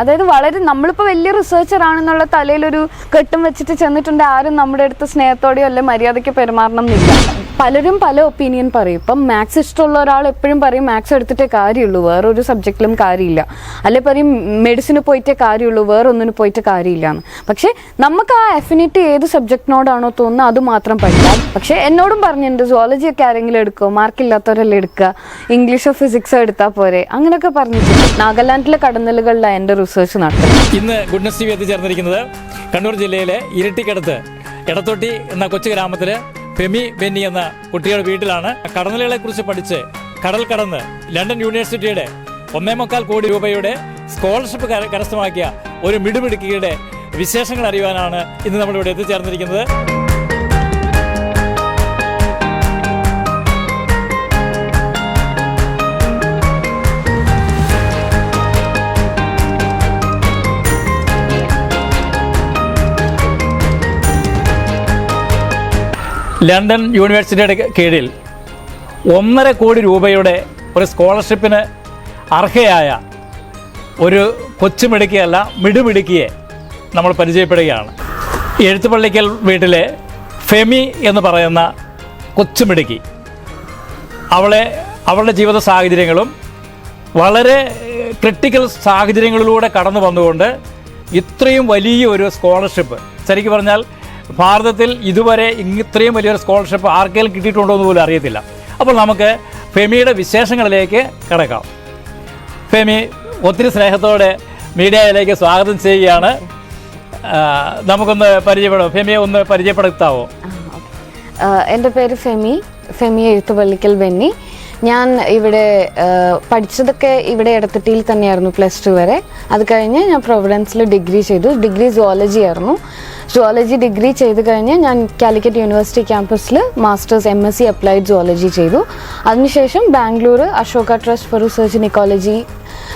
അതായത് വളരെ നമ്മളിപ്പോൾ വലിയ റിസർച്ചർ ആണെന്നുള്ള തലയിലൊരു കെട്ടും വെച്ചിട്ട് ചെന്നിട്ടുണ്ട് ആരും നമ്മുടെ അടുത്ത് സ്നേഹത്തോടെയോ അല്ലെ മര്യാദയ്ക്ക് പെരുമാറണം എന്നില്ല. പലരും പല ഒപ്പീനിയൻ പറയും. ഇപ്പം മാത്സ് ഇഷ്ടമുള്ള ഒരാൾ എപ്പോഴും പറയും മാത്സ് എടുത്തിട്ടേ കാര്യമുള്ളൂ വേറൊരു സബ്ജക്റ്റിലും കാര്യമില്ല. അല്ലെ പറയും മെഡിസിന് പോയിട്ടേ കാര്യമുള്ളൂ വേറൊന്നിന് പോയിട്ട് കാര്യമില്ല എന്ന്. പക്ഷേ നമുക്ക് ആ അഫിനിറ്റി ഏത് സബ്ജക്റ്റിനോടാണോ തോന്നുന്നത് അത് മാത്രം പഠിക്കാം. പക്ഷേ എന്നോടും പറഞ്ഞിട്ടുണ്ട് സുവോളജി ഒക്കെ ആരെങ്കിലും എടുക്കുമോ മാർക്കില്ലാത്തവരല്ലേ എടുക്കുക. ഇംഗ്ലീഷോ ഫിസിക്സോ എടുത്താൽ പോരെ? അങ്ങനെയൊക്കെ പറഞ്ഞിട്ടുണ്ട് നാഗാലാൻഡിലെ കടന്നലുകളിലാണ് എന്റെ റിസർച്ച് നടത്തുന്നത്. ഇന്ന് ഗുഡ്നസ് ടി വി എത്തിച്ചേർന്നിരിക്കുന്നത് കണ്ണൂർ ജില്ലയിലെ ഇരട്ടിക്കടുത്ത് എടത്തൊട്ടി എന്ന കൊച്ചു ഗ്രാമത്തിൽ ഫെമി ബെന്നി എന്ന കുട്ടിയുടെ വീട്ടിലാണ് കടന്നലുകളെ കുറിച്ച് പഠിച്ച് കടൽ കടന്ന് ലണ്ടൻ യൂണിവേഴ്സിറ്റിയുടെ ഒന്നേ മുക്കാൽ കോടി രൂപയുടെ സ്കോളർഷിപ്പ് കരസ്ഥമാക്കിയ ഒരു മിടുമിടുക്കിയുടെ വിശേഷങ്ങൾ അറിയുവാനാണ് ഇന്ന് നമ്മളിവിടെ എത്തിച്ചേർന്നിരിക്കുന്നത്. ലണ്ടൻ യൂണിവേഴ്സിറ്റിയുടെ കീഴിൽ ഒന്നര കോടി രൂപയുടെ ഒരു സ്കോളർഷിപ്പിന് അർഹയായ ഒരു കൊച്ചുമിടുക്കിയല്ല മിടുമിടുക്കിയെ നമ്മൾ പരിചയപ്പെടുകയാണ്. എഴുത്തുപള്ളിക്കൽ വീട്ടിലെ ഫെമി എന്ന് പറയുന്ന കൊച്ചുമിടുക്കി അവളെ അവളുടെ ജീവിത സാഹചര്യങ്ങളും വളരെ ക്രിട്ടിക്കൽ സാഹചര്യങ്ങളിലൂടെ കടന്നു വന്നുകൊണ്ട് ഇത്രയും വലിയ ഒരു സ്കോളർഷിപ്പ് ശരിക്കും പറഞ്ഞാൽ ഭാരതത്തിൽ ഇതുവരെ ഇത്രയും വലിയൊരു സ്കോളർഷിപ്പ് ആർക്കെങ്കിലും കിട്ടിയിട്ടുണ്ടോ എന്ന് പോലും അറിയത്തില്ല. അപ്പോൾ നമുക്ക് ഫെമിയുടെ വിശേഷങ്ങളിലേക്ക് കിടക്കാം. ഫെമി ഒത്തിരി സ്നേഹത്തോടെ മീഡിയയിലേക്ക് സ്വാഗതം ചെയ്യുകയാണ്. നമുക്കൊന്ന് പരിചയപ്പെടാം. ഫെമിയെ ഒന്ന് പരിചയപ്പെടുത്താവോ? എന്റെ പേര് ഫെമി. ഫെമി എഴുത്തുപള്ളിക്കൽ ബെന്നി. ഞാൻ ഇവിടെ പഠിച്ചതൊക്കെ ഇവിടെ എടത്തിട്ടിയിൽ തന്നെയായിരുന്നു പ്ലസ് ടു വരെ. അത് കഴിഞ്ഞ് ഞാൻ പ്രൊവിഡൻസിൽ ഡിഗ്രി ചെയ്തു. ഡിഗ്രി സുവോളജി ആയിരുന്നു. സുവോളജി ഡിഗ്രി ചെയ്ത് കഴിഞ്ഞ് ഞാൻ കാലിക്കറ്റ് യൂണിവേഴ്സിറ്റി ക്യാമ്പസിൽ masters M S C applied zoology ചെയ്തു. അതിനുശേഷം Bangalore Ashoka trust for research in ecology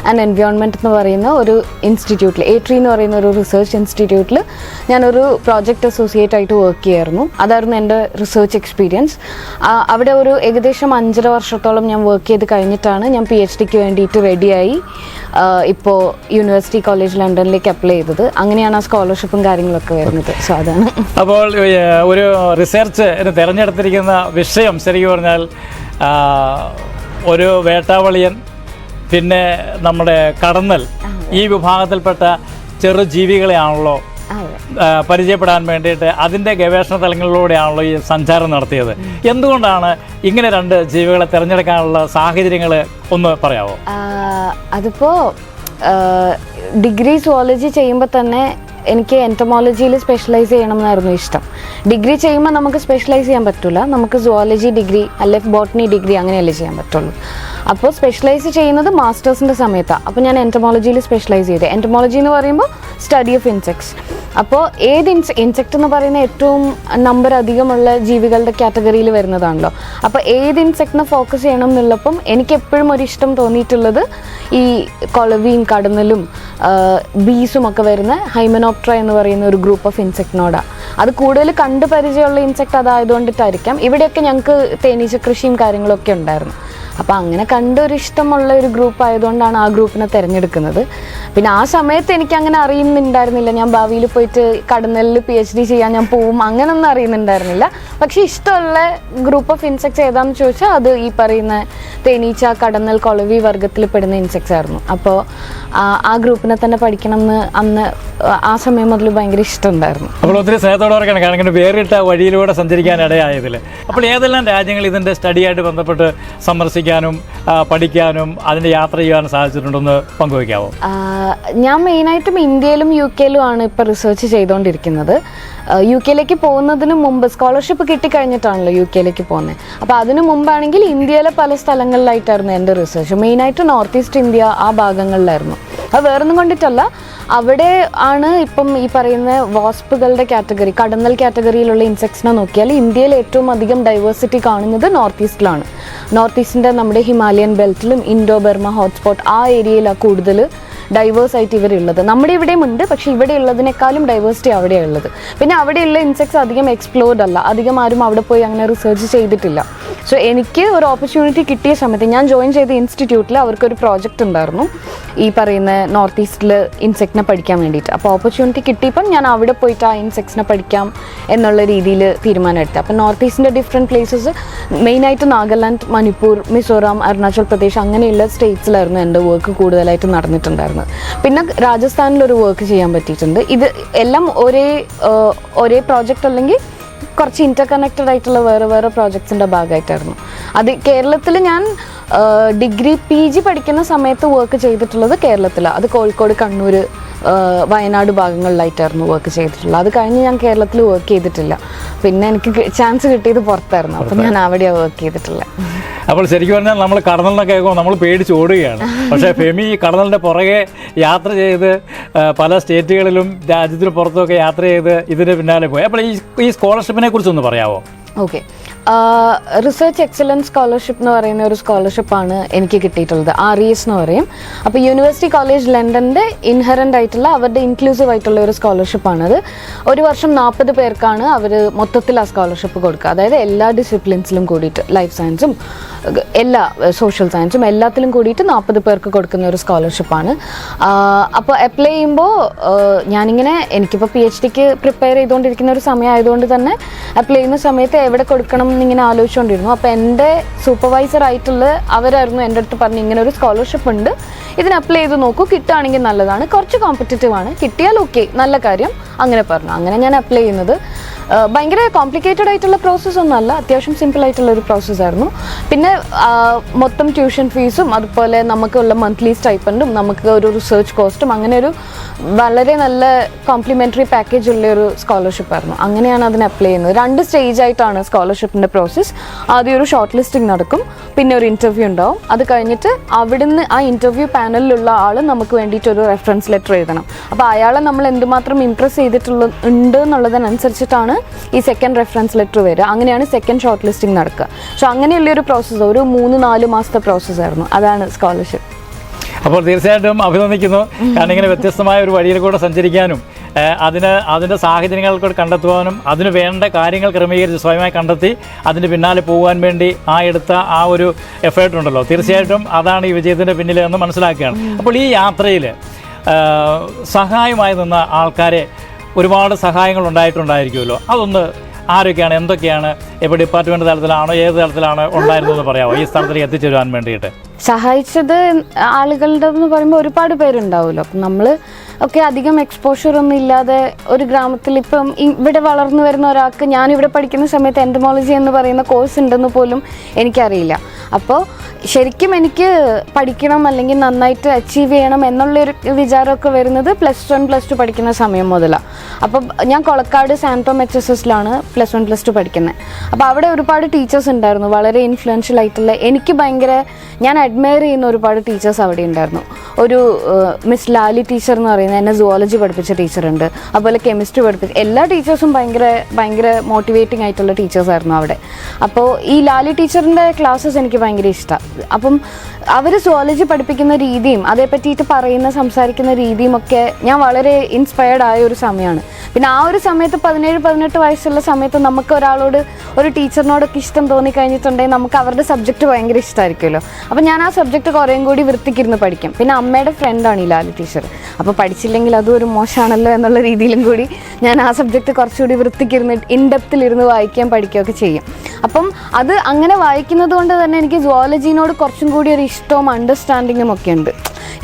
and environment എന്ന് പറയുന്ന ഒരു ഇൻസ്റ്റിറ്റ്യൂട്ടിൽ എട്രി എന്ന് പറയുന്ന ഒരു റിസർച്ച് ഇൻസ്റ്റിറ്റ്യൂട്ടിൽ ഞാനൊരു പ്രോജക്റ്റ് അസോസിയേറ്റ് ആയിട്ട് വർക്ക് ചെയ്യായിരുന്നു. അതായിരുന്നു എന്റെ റിസർച്ച് എക്സ്പീരിയൻസ് അവിടെ ഒരു ഏകദേശം അഞ്ചര വർഷത്തോളം ഞാൻ വർക്ക് ചെയ്ത് കഴിഞ്ഞിട്ടാണ് ഞാൻ പി എച്ച് ഡിക്ക് വേണ്ടിയിട്ട് റെഡിയായി ഇപ്പോൾ യൂണിവേഴ്സിറ്റി കോളേജ് ലണ്ടനിലേക്ക് അപ്ലൈ ചെയ്തത്. അങ്ങനെയാണ് ആ സ്കോളർഷിപ്പും കാര്യങ്ങളൊക്കെ വരുന്നത്. സോ അതാണ്. അപ്പോൾ ഒരു റിസർച്ച് തിരഞ്ഞെടുത്തിരിക്കുന്ന വിഷയം ശരിക്കും പറഞ്ഞാൽ ഒരു വേട്ടാവളിയൻ പിന്നെ നമ്മുടെ കടന്നൽ ഈ വിഭാഗത്തിൽപ്പെട്ട ചെറു ജീവികളെയാണല്ലോ പരിചയപ്പെടാൻ വേണ്ടിയിട്ട് അതിന്റെ ഗവേഷണ തലങ്ങളിലൂടെയാണല്ലോ ഈ സഞ്ചാരം നടത്തിയത്. എന്തുകൊണ്ടാണ് ഇങ്ങനെ രണ്ട് ജീവികളെ തിരഞ്ഞെടുക്കാനുള്ള സാഹചര്യങ്ങൾ ഒന്ന് പറയാമോ അതിപ്പോ ഡിഗ്രി സുവോളജി ചെയ്യുമ്പോൾ തന്നെ എനിക്ക് എന്റമോളജിയിൽ സ്പെഷ്യലൈസ് ചെയ്യണം എന്നായിരുന്നു ഇഷ്ടം. ഡിഗ്രി ചെയ്യുമ്പോൾ നമുക്ക് സ്പെഷ്യലൈസ് ചെയ്യാൻ പറ്റില്ല നമുക്ക് സുവോളജി ഡിഗ്രി അല്ലെ ബോട്ടണി ഡിഗ്രി അങ്ങനെയല്ലേ ചെയ്യാൻ പറ്റുള്ളൂ. അപ്പോൾ സ്പെഷ്യലൈസ് ചെയ്യുന്നത് മാസ്റ്റേഴ്സിന്റെ സമയത്താണ് അപ്പോൾ ഞാൻ എന്റമോളജിയിൽ സ്പെഷ്യലൈസ് ചെയ്തത് എന്റമോളജി എന്ന് പറയുമ്പോൾ സ്റ്റഡി ഓഫ് ഇൻസെക്ട്സ് അപ്പോൾ ഏത് ഇൻസെ ഇൻസെക്ട് എന്ന് പറയുന്ന ഏറ്റവും നമ്പർ അധികമുള്ള ജീവികളുടെ കാറ്റഗറിയിൽ വരുന്നതാണല്ലോ. അപ്പോൾ ഏത് ഇൻസെക്റ്റിനെ ഫോക്കസ് ചെയ്യണം എന്നുള്ളപ്പം എനിക്ക് എപ്പോഴും ഒരു ഇഷ്ടം തോന്നിയിട്ടുള്ളത് ഈ കൊളവിയും കടന്നലും ബീസും ഒക്കെ വരുന്ന ഹൈമനോപ്ട്ര എന്ന് പറയുന്ന ഒരു ഗ്രൂപ്പ് ഓഫ് ഇൻസെക്റ്റിനോടാണ് അത് കൂടുതൽ കണ്ടു പരിചയമുള്ള ഇൻസെക്ട് അതായതുകൊണ്ടിട്ടായിരിക്കാം. ഇവിടെയൊക്കെ ഞങ്ങൾക്ക് തേനീച്ച കൃഷിയും കാര്യങ്ങളൊക്കെ ഉണ്ടായിരുന്നു. അപ്പോൾ അങ്ങനെ കണ്ടൊരു ഇഷ്ടമുള്ള ഒരു ഗ്രൂപ്പ് ആയതുകൊണ്ടാണ് ആ ഗ്രൂപ്പിനെ തിരഞ്ഞെടുക്കുന്നത്. പിന്നെ ആ സമയത്ത് എനിക്ക് അങ്ങനെ അറിയുന്നുണ്ടായിരുന്നില്ല. ഞാൻ ഭാവിയിൽ പോയിട്ട് കടന്നലിൽ പി എച്ച് ഡി ചെയ്യാൻ ഞാൻ പോവും അങ്ങനൊന്നും അറിയുന്നുണ്ടായിരുന്നില്ല. പക്ഷേ ഇഷ്ടമുള്ള ഗ്രൂപ്പ് ഓഫ് ഇൻസെക്ട്സ് ഏതാണെന്ന് ചോദിച്ചാൽ അത് ഈ പറയുന്ന തേനീച്ച കടന്നൽ കൊളവി വർഗത്തിൽ പെടുന്ന ഇൻസെക്ട്സ് ആയിരുന്നു. അപ്പോൾ ആ ഗ്രൂപ്പിനെ തന്നെ പഠിക്കണം എന്ന് അന്ന് ആ സമയം മുതൽ ഭയങ്കര ഇഷ്ടമുണ്ടായിരുന്നു. അപ്പോൾ ഒത്തിരി സ്നേഹത്തോടെ കാരണം വേറിട്ട വഴിയിലൂടെ സഞ്ചരിക്കാൻ ഇടയായതിൽ അപ്പോൾ ഏതെല്ലാം രാജ്യങ്ങൾ ഇതിന്റെ സ്റ്റഡിയായിട്ട് ബന്ധപ്പെട്ട് സന്ദർശിക്കാനും ആ, പഠിക്കാനും അതിന്റെ യാത്ര ചെയ്യാനും സാധിച്ചിട്ടുണ്ടെന്ന് പങ്കുവയ്ക്കാവോ? ആഹ് ഞാൻ മെയിനായിട്ടും ഇന്ത്യയിലും യു കെയിലും ആണ് ഇപ്പോൾ റിസർച്ച് ചെയ്തുകൊണ്ടിരിക്കുന്നത് യു കെയിലേക്ക് പോകുന്നതിന് മുമ്പ് സ്കോളർഷിപ്പ് കിട്ടിക്കഴിഞ്ഞിട്ടാണല്ലോ യു കെയിലേക്ക് പോകുന്നത് അപ്പോൾ അതിനു മുമ്പാണെങ്കിൽ ഇന്ത്യയിലെ പല സ്ഥലങ്ങളിലായിട്ടായിരുന്നു എന്റെ റിസർച്ച്. മെയിനായിട്ട് നോർത്ത് ഈസ്റ്റ് ഇന്ത്യ ആ ഭാഗങ്ങളിലായിരുന്നു. അത് വേറൊന്നും കൊണ്ടിട്ടല്ല. അവിടെ ആണ് ഇപ്പം ഈ പറയുന്ന വാസ്പുകളുടെ കാറ്റഗറി കടന്നൽ കാറ്റഗറിയിലുള്ള ഇൻസെക്ട്സിനെ നോക്കിയാൽ ഇന്ത്യയിൽ ഏറ്റവും അധികം ഡൈവേഴ്സിറ്റി കാണുന്നത് നോർത്ത് ഈസ്റ്റിലാണ് നോർത്ത് ഈസ്റ്റിന്റെ നമ്മുടെ ഹിമാലയൻ ബെൽറ്റിലും ഇൻഡോ ബർമ ഹോട്ട്സ്പോട്ട് ആ ഏരിയയിലാണ് കൂടുതൽ ഡൈവേഴ്സ് ആയിട്ട് ഇവരുള്ളത്. നമ്മുടെ ഇവിടെയും ഉണ്ട് പക്ഷേ ഇവിടെ ഉള്ളതിനേക്കാളും ഡൈവേഴ്സിറ്റി അവിടെയാണ് ഉള്ളത്. പിന്നെ അവിടെയുള്ള ഇൻസെക്ട്സ് അധികം എക്സ്പ്ലോർഡ് അല്ല. അധികം ആരും അവിടെ പോയി അങ്ങനെ റിസർച്ച് ചെയ്തിട്ടില്ല. സോ എനിക്ക് ഒരു ഓപ്പർച്യൂണിറ്റി കിട്ടിയ സമയത്ത് ഞാൻ ജോയിൻ ചെയ്ത ഇൻസ്റ്റിറ്റ്യൂട്ടിൽ അവർക്കൊരു പ്രോജക്റ്റ് ഉണ്ടായിരുന്നു. ഈ പറയുന്ന നോർത്ത് ഈസ്റ്റിൽ ഇൻസെക്റ്റിനെ പഠിക്കാൻ വേണ്ടിയിട്ട്. അപ്പോൾ ഓപ്പർച്യൂണിറ്റി കിട്ടിയപ്പം ഞാൻ അവിടെ പോയിട്ട് ആ ഇൻസെക്ട്സിനെ പഠിക്കാം എന്നുള്ള രീതിയിൽ തീരുമാനമെടുത്തു അപ്പോൾ നോർത്ത് ഈസ്റ്റിന്റെ ഡിഫറെന്റ് പ്ലേസസ് മെയിനായിട്ട് നാഗാലാൻഡ് മണിപ്പൂർ മിസോറാം അരുണാചൽ പ്രദേശ് അങ്ങനെയുള്ള സ്റ്റേറ്റ്സിലായിരുന്നു എന്റെ വർക്ക് കൂടുതലായിട്ട് നടന്നിട്ടുണ്ടായിരുന്നത്. പിന്നെ രാജസ്ഥാനിൽ ഒരു വർക്ക് ചെയ്യാൻ പറ്റിയിട്ടുണ്ട്. ഇത് എല്ലാം ഒരേ ഒരേ പ്രോജക്റ്റ് അല്ലെങ്കിൽ കുറച്ച് ഇന്റർ കണക്റ്റഡ് ആയിട്ടുള്ള വേറെ വേറെ പ്രോജക്ട്സിന്റെ ഭാഗമായിട്ടായിരുന്നു അത് കേരളത്തിൽ ഞാൻ ഡിഗ്രി പി ജി പഠിക്കുന്ന സമയത്ത് വർക്ക് ചെയ്തിട്ടുള്ളത് കേരളത്തിലാണ് അത് കോഴിക്കോട് കണ്ണൂർ വയനാട് ഭാഗങ്ങളിലായിട്ടായിരുന്നു വർക്ക് ചെയ്തിട്ടുള്ളത്. അത് കഴിഞ്ഞ് ഞാൻ കേരളത്തിൽ വർക്ക് ചെയ്തിട്ടില്ല. പിന്നെ എനിക്ക് ചാൻസ് കിട്ടിയത് പുറത്തായിരുന്നു. അപ്പം ഞാൻ അവിടെയാണ് വർക്ക് ചെയ്തിട്ടുള്ളത് അപ്പോൾ ശരിക്കും പറഞ്ഞാൽ നമ്മൾ കടന്നലിനെ കേൾക്കുമ്പോൾ നമ്മൾ പേടിച്ച് ഓടുകയാണ്. പക്ഷേ ഫെമി കടന്നലിന്റെ പുറകെ യാത്ര ചെയ്ത് പല സ്റ്റേറ്റുകളിലും രാജ്യത്തിന് പുറത്തുമൊക്കെ യാത്ര ചെയ്ത് ഇതിന് പിന്നാലെ പോയി. അപ്പോൾ ഈ ഈ സ്കോളർഷിപ്പിനെ കുറിച്ചൊന്ന് പറയാമോ ഓക്കെ റിസർച്ച് എക്സലൻസ് സ്കോളർഷിപ്പ് എന്ന് പറയുന്ന ഒരു സ്കോളർഷിപ്പാണ് എനിക്ക് കിട്ടിയിട്ടുള്ളത് ആർ ഇ എസ് എന്ന് പറയും. അപ്പോൾ യൂണിവേഴ്സിറ്റി കോളേജ് ലണ്ടന്റെ ഇൻഹറന്റ് ആയിട്ടുള്ള അവരുടെ ഇൻക്ലൂസീവ് ആയിട്ടുള്ള ഒരു സ്കോളർഷിപ്പാണത് ഒരു വർഷം നാൽപ്പത് പേർക്കാണ് അവർ മൊത്തത്തിൽ ആ സ്കോളർഷിപ്പ് കൊടുക്കുക. അതായത് എല്ലാ ഡിസിപ്ലിൻസിലും കൂടിയിട്ട് ലൈഫ് സയൻസും എല്ലാ സോഷ്യൽ സയൻസും എല്ലാത്തിലും കൂടിയിട്ട് നാൽപ്പത് പേർക്ക് കൊടുക്കുന്ന ഒരു സ്കോളർഷിപ്പാണ് അപ്പോൾ അപ്ലൈ ചെയ്യുമ്പോൾ ഞാനിങ്ങനെ എനിക്കിപ്പോൾ പി എച്ച് ഡിക്ക് പ്രിപ്പയർ ചെയ്തുകൊണ്ടിരിക്കുന്ന ഒരു സമയമായതുകൊണ്ട് തന്നെ അപ്ലൈ ചെയ്യുന്ന സമയത്ത് എവിടെ കൊടുക്കണം എന്നിങ്ങനെ ആലോചിച്ചുകൊണ്ടിരുന്നു അപ്പോൾ എന്റെ സൂപ്പർവൈസർ ആയിട്ടുള്ള അവരായിരുന്നു എന്റെ അടുത്ത് പറഞ്ഞ് ഇങ്ങനെ ഒരു സ്കോളർഷിപ്പ് ഉണ്ട്. ഇതിന് അപ്ലൈ ചെയ്ത് നോക്കൂ കിട്ടുകയാണെങ്കിൽ നല്ലതാണ്. കുറച്ച് കോമ്പറ്റീറ്റീവ് ആണ്. കിട്ടിയാൽ ഓക്കെ നല്ല കാര്യം. അങ്ങനെ പറഞ്ഞു. അങ്ങനെ ഞാൻ അപ്ലൈ ചെയ്യുന്നത്. ഭയങ്കര കോംപ്ലിക്കേറ്റഡ് ആയിട്ടുള്ള പ്രോസസ്സ് ഒന്നുമല്ല. അത്യാവശ്യം സിമ്പിൾ ആയിട്ടുള്ള ഒരു പ്രോസസ്സ് ആയിരുന്നു. പിന്നെ മൊത്തം ട്യൂഷൻ ഫീസും അതുപോലെ നമുക്കുള്ള മന്ത്ലി സ്റ്റൈപ്പൻഡും നമുക്ക് ഒരു റിസർച്ച് കോസ്റ്റും അങ്ങനെ ഒരു വളരെ നല്ല കോംപ്ലിമെന്ററി പാക്കേജ് ഉള്ള ഒരു സ്കോളർഷിപ്പ് ആയിരുന്നു. അങ്ങനെയാണ് അതിന് അപ്ലൈ ചെയ്യുന്നത്. രണ്ട് സ്റ്റേജ് ആയിട്ടാണ് സ്കോളർഷിപ്പിന്റെ പ്രോസസ്സ് ആദ്യം ഒരു ഷോർട്ട് ലിസ്റ്റിംഗ് നടക്കും. പിന്നെ ഒരു ഇന്റർവ്യൂ ഉണ്ടാവും. അത് കഴിഞ്ഞിട്ട് അവിടുന്ന് ആ ഇന്റർവ്യൂ പാനലിലുള്ള ആൾ നമുക്ക് വേണ്ടിയിട്ട് ഒരു റെഫറൻസ് ലെറ്റർ എഴുതണം. അപ്പോൾ അയാളെ നമ്മൾ എന്തുമാത്രം ഇംപ്രസ് ചെയ്തിട്ടുള്ള ഉണ്ട് എന്നുള്ളതിനനുസരിച്ചിട്ടാണ് ഈ സെക്കൻഡ് റെഫറൻസ് ലെറ്റർ വരിക. അങ്ങനെയാണ് സെക്കൻഡ് ഷോർട്ട് ലിസ്റ്റിംഗ് നടക്കുക. സോ അങ്ങനെയുള്ള ഒരു പ്രോസസ്സ് ഒരു മൂന്ന് നാല് മാസത്തെ പ്രോസസ്സ് ആയിരുന്നു. അതാണ് സ്കോളർഷിപ്പ് അപ്പോൾ തീർച്ചയായിട്ടും അഭിനന്ദിക്കുന്നു. കാരണം ഇങ്ങനെ വ്യത്യസ്തമായ ഒരു വഴിയിൽ കൂടെ സഞ്ചരിക്കാനും അതിന് അതിന്റെ സാഹചര്യങ്ങൾ കണ്ടെത്തുവാനും അതിന് വേണ്ട കാര്യങ്ങൾ ക്രമീകരിച്ച് സ്വയമായി കണ്ടെത്തി അതിന് പിന്നാലെ പോകാൻ വേണ്ടി ആ എടുത്ത ആ ഒരു എഫേർട്ട് ഉണ്ടല്ലോ. തീർച്ചയായിട്ടും അതാണ് ഈ വിജയത്തിന്റെ പിന്നിൽ എന്ന് മനസ്സിലാക്കുകയാണ്. അപ്പോൾ ഈ യാത്രയിൽ സഹായമായി നിന്ന ആൾക്കാരെ ഒരുപാട് സഹായങ്ങൾ ഉണ്ടായിട്ടുണ്ടായിരിക്കുമല്ലോ. അതൊന്ന് ആരൊക്കെയാണ് എന്തൊക്കെയാണ് ഇപ്പോൾ ഡിപ്പാർട്ട്മെന്റ് തലത്തിലാണോ ഏത് തലത്തിലാണ് ഉണ്ടായിരുന്നതെന്ന് പറയാമോ? ഈ സ്ഥലത്തിലേക്ക് എത്തിച്ചേരുവാൻ വേണ്ടിയിട്ട്. സഹായിച്ചത് ആളുകളുടെ എന്ന് പറയുമ്പോൾ ഒരുപാട് പേരുണ്ടാവുമല്ലോ. അപ്പം നമ്മൾ ഒക്കെ അധികം എക്സ്പോഷർ ഒന്നും ഇല്ലാതെ ഒരു ഗ്രാമത്തിൽ ഇപ്പം ഇവിടെ വളർന്നു വരുന്ന ഒരാൾക്ക് ഞാനിവിടെ പഠിക്കുന്ന സമയത്ത് എൻഡമോളജി എന്ന് പറയുന്ന കോഴ്സ് ഉണ്ടെന്ന് പോലും എനിക്കറിയില്ല. അപ്പോൾ ശരിക്കും എനിക്ക് പഠിക്കണം അല്ലെങ്കിൽ നന്നായിട്ട് അച്ചീവ് ചെയ്യണം എന്നുള്ളൊരു വിചാരമൊക്കെ വരുന്നത് പ്ലസ് വൺ പ്ലസ് ടു പഠിക്കുന്ന സമയം മുതലാണ് അപ്പം ഞാൻ കൊളക്കാട് സാന്റോം എച്ച് എസ് എസിലാണ് പ്ലസ് വൺ പ്ലസ് ടു പഠിക്കുന്നത് അപ്പോൾ അവിടെ ഒരുപാട് ടീച്ചേഴ്സ് ഉണ്ടായിരുന്നു. വളരെ ഇൻഫ്ലുവൻഷ്യൽ ആയിട്ടുള്ള എനിക്ക് ഭയങ്കര ഞാൻ അഡ്മയർ ചെയ്യുന്ന ഒരുപാട് ടീച്ചേഴ്സ് അവിടെ ഉണ്ടായിരുന്നു. ഒരു മിസ് ലാലി ടീച്ചർ എന്ന് പറയുന്നത് എന്നെ സുവോളജി പഠിപ്പിച്ച ടീച്ചറുണ്ട് അതുപോലെ കെമിസ്ട്രി പഠിപ്പിച്ച എല്ലാ ടീച്ചേഴ്സും ഭയങ്കര ഭയങ്കര മോട്ടിവേറ്റിംഗ് ആയിട്ടുള്ള ടീച്ചേഴ്സ് ആയിരുന്നു അവിടെ. അപ്പോൾ ഈ ലാലി ടീച്ചറിന്റെ ക്ലാസ്സസ് എനിക്ക് ഭയങ്കര ഇഷ്ടമാണ് അപ്പം അവർ സുവോളജി പഠിപ്പിക്കുന്ന രീതിയും അതേ പറ്റിയിട്ട് പറയുന്ന സംസാരിക്കുന്ന രീതിയും ഒക്കെ ഞാൻ വളരെ ഇൻസ്പയർഡ് ആയ ഒരു സമയമാണ്. പിന്നെ ആ ഒരു സമയത്ത് പതിനേഴ് പതിനെട്ട് വയസ്സുള്ള സമയത്ത് നമുക്ക് ഒരാളോട് ഒരു ടീച്ചറിനോടൊക്കെ ഇഷ്ടം തോന്നി കഴിഞ്ഞിട്ടുണ്ടെങ്കിൽ നമുക്ക് അവരുടെ സബ്ജക്റ്റ് ഭയങ്കര ഇഷ്ടമായിരിക്കുമല്ലോ അപ്പം ഞാൻ ആ സബ്ജക്റ്റ് കുറേയും കൂടി വൃത്തിക്കിരുന്ന് പഠിക്കും. പിന്നെ അമ്മയുടെ ഫ്രണ്ടാണ് ഈ ലാലു ടീച്ചർ അപ്പോൾ പഠിച്ചില്ലെങ്കിൽ അതും ഒരു മോശമാണല്ലോ എന്നുള്ള രീതിയിലും കൂടി ഞാൻ ആ സബ്ജക്റ്റ് കുറച്ചുകൂടി വൃത്തിക്കിരുന്ന് ഇൻഡെപ്തിലിരുന്ന് വായിക്കുകയും പഠിക്കുകയൊക്കെ ചെയ്യും. അപ്പം അത് അങ്ങനെ വായിക്കുന്നത് കൊണ്ട് തന്നെ എനിക്ക് സുവോളജിനോട് കുറച്ചും കൂടി ഒരു ഇഷ്ടവും അണ്ടർസ്റ്റാൻഡിങ്ങും ഒക്കെ ഉണ്ട്.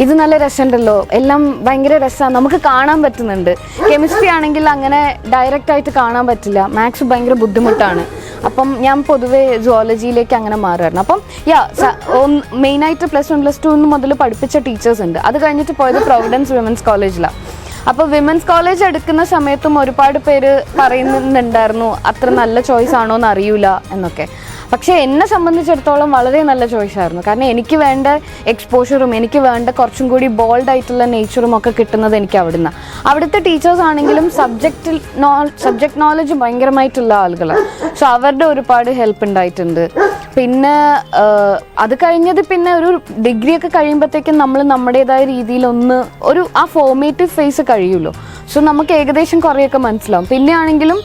ഇത് നല്ല രസമുണ്ടല്ലോ. എല്ലാം ഭയങ്കര രസമാണ് നമുക്ക് കാണാൻ പറ്റുന്നുണ്ട്. കെമിസ്ട്രി ആണെങ്കിൽ അങ്ങനെ ഡയറക്റ്റ് ആയിട്ട് കാണാൻ പറ്റില്ല. മാത്സ് ഭയങ്കര ബുദ്ധിമുട്ടാണ്. അപ്പം ഞാൻ പൊതുവേ ജുവോളജിയിലേക്ക് അങ്ങനെ മാറുമായിരുന്നു അപ്പം യാ മെയിനായിട്ട് പ്ലസ് വൺ പ്ലസ് ടു മുതൽ പഠിപ്പിച്ച ടീച്ചേഴ്സ് ഉണ്ട്. അത് കഴിഞ്ഞിട്ട് പോയത് പ്രൊവിഡൻസ് വിമൻസ് കോളേജിലാണ് അപ്പോൾ വിമൻസ് കോളേജ് എടുക്കുന്ന സമയത്തും ഒരുപാട് പേര് പറയുന്നുണ്ടായിരുന്നു അത്ര നല്ല ചോയ്സ് ആണോ എന്ന് അറിയൂല എന്നൊക്കെ. പക്ഷേ എന്നെ സംബന്ധിച്ചിടത്തോളം വളരെ നല്ല ചോയ്സ് ആയിരുന്നു. കാരണം എനിക്ക് വേണ്ട എക്സ്പോഷറും എനിക്ക് വേണ്ട കുറച്ചും കൂടി ബോൾഡ് ആയിട്ടുള്ള നേച്ചറും ഒക്കെ കിട്ടുന്നത് എനിക്ക് അവിടുന്ന്. അവിടുത്തെ ടീച്ചേഴ്സ് ആണെങ്കിലും സബ്ജക്റ്റിൽ നോ സബ്ജക്ട് നോളജ് ഭയങ്കരമായിട്ടുള്ള ആളുകളാണ് സോ അവരുടെ ഒരുപാട് ഹെൽപ്പ് ഉണ്ടായിട്ടുണ്ട്. പിന്നെ അത് കഴിഞ്ഞത് പിന്നെ ഒരു ഡിഗ്രി ഒക്കെ കഴിയുമ്പോഴത്തേക്കും നമ്മൾ നമ്മുടേതായ രീതിയിൽ ഒന്ന് ഒരു ആ ഫോർമേറ്റീവ് ഫേസ് കഴിയുമല്ലോ സോ നമുക്ക് ഏകദേശം കുറേയൊക്കെ മനസ്സിലാവും. പിന്നെ ആണെങ്കിലും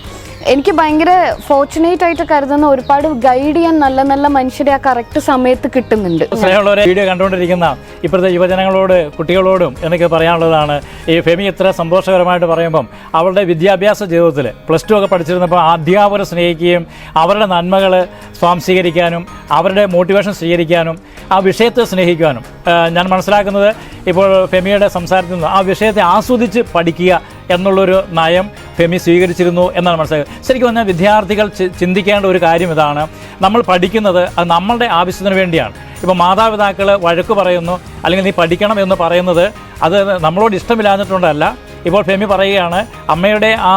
എനിക്ക് ഭയങ്കര ഫോർച്ചുനേറ്റ് ആയിട്ട് കരുതുന്ന ഒരുപാട് ഗൈഡ് ചെയ്യാൻ നല്ല നല്ല മനുഷ്യരെ ആ കറക്റ്റ് സമയത്ത് കിട്ടുന്നുണ്ട്. വീഡിയോ കണ്ടുകൊണ്ടിരിക്കുന്ന ഇപ്പോഴത്തെ യുവജനങ്ങളോട് കുട്ടികളോടും എന്നൊക്കെ പറയാനുള്ളതാണ്. ഈ ഫെമി ഇത്ര സന്തോഷകരമായിട്ട് പറയുമ്പം അവളുടെ വിദ്യാഭ്യാസ ജീവിതത്തിൽ പ്ലസ് ടു ഒക്കെ പഠിച്ചിരുന്നപ്പോൾ അധ്യാപകരെ സ്നേഹിക്കുകയും അവരുടെ നന്മകൾ സ്വാംശീകരിക്കാനും അവരുടെ മോട്ടിവേഷൻ സ്വീകരിക്കാനും ആ വിഷയത്തെ സ്നേഹിക്കാനും ഞാൻ മനസ്സിലാക്കുന്നത് ഇപ്പോൾ ഫെമിയുടെ സംസാരത്തിൽ നിന്ന് ആ വിഷയത്തെ ആസ്വദിച്ച് പഠിക്കുക എന്നുള്ളൊരു നയം ഫെമി സ്വീകരിച്ചിരുന്നു എന്നാണ് മനസ്സിലാക്കുന്നത് ശരിക്കും പറഞ്ഞാൽ വിദ്യാർത്ഥികൾ ചിന്തിക്കേണ്ട ഒരു കാര്യം ഇതാണ്. നമ്മൾ പഠിക്കുന്നത് അത് നമ്മളുടെ ആവശ്യത്തിന് വേണ്ടിയാണ്. ഇപ്പോൾ മാതാപിതാക്കൾ വഴക്ക് പറയുന്നു അല്ലെങ്കിൽ നീ പഠിക്കണം എന്ന് പറയുന്നത് അത് നമ്മളോട് ഇഷ്ടമില്ലാഞ്ഞിട്ടുണ്ടല്ല ഇപ്പോൾ ഫെമി പറയുകയാണ് അമ്മയുടെ ആ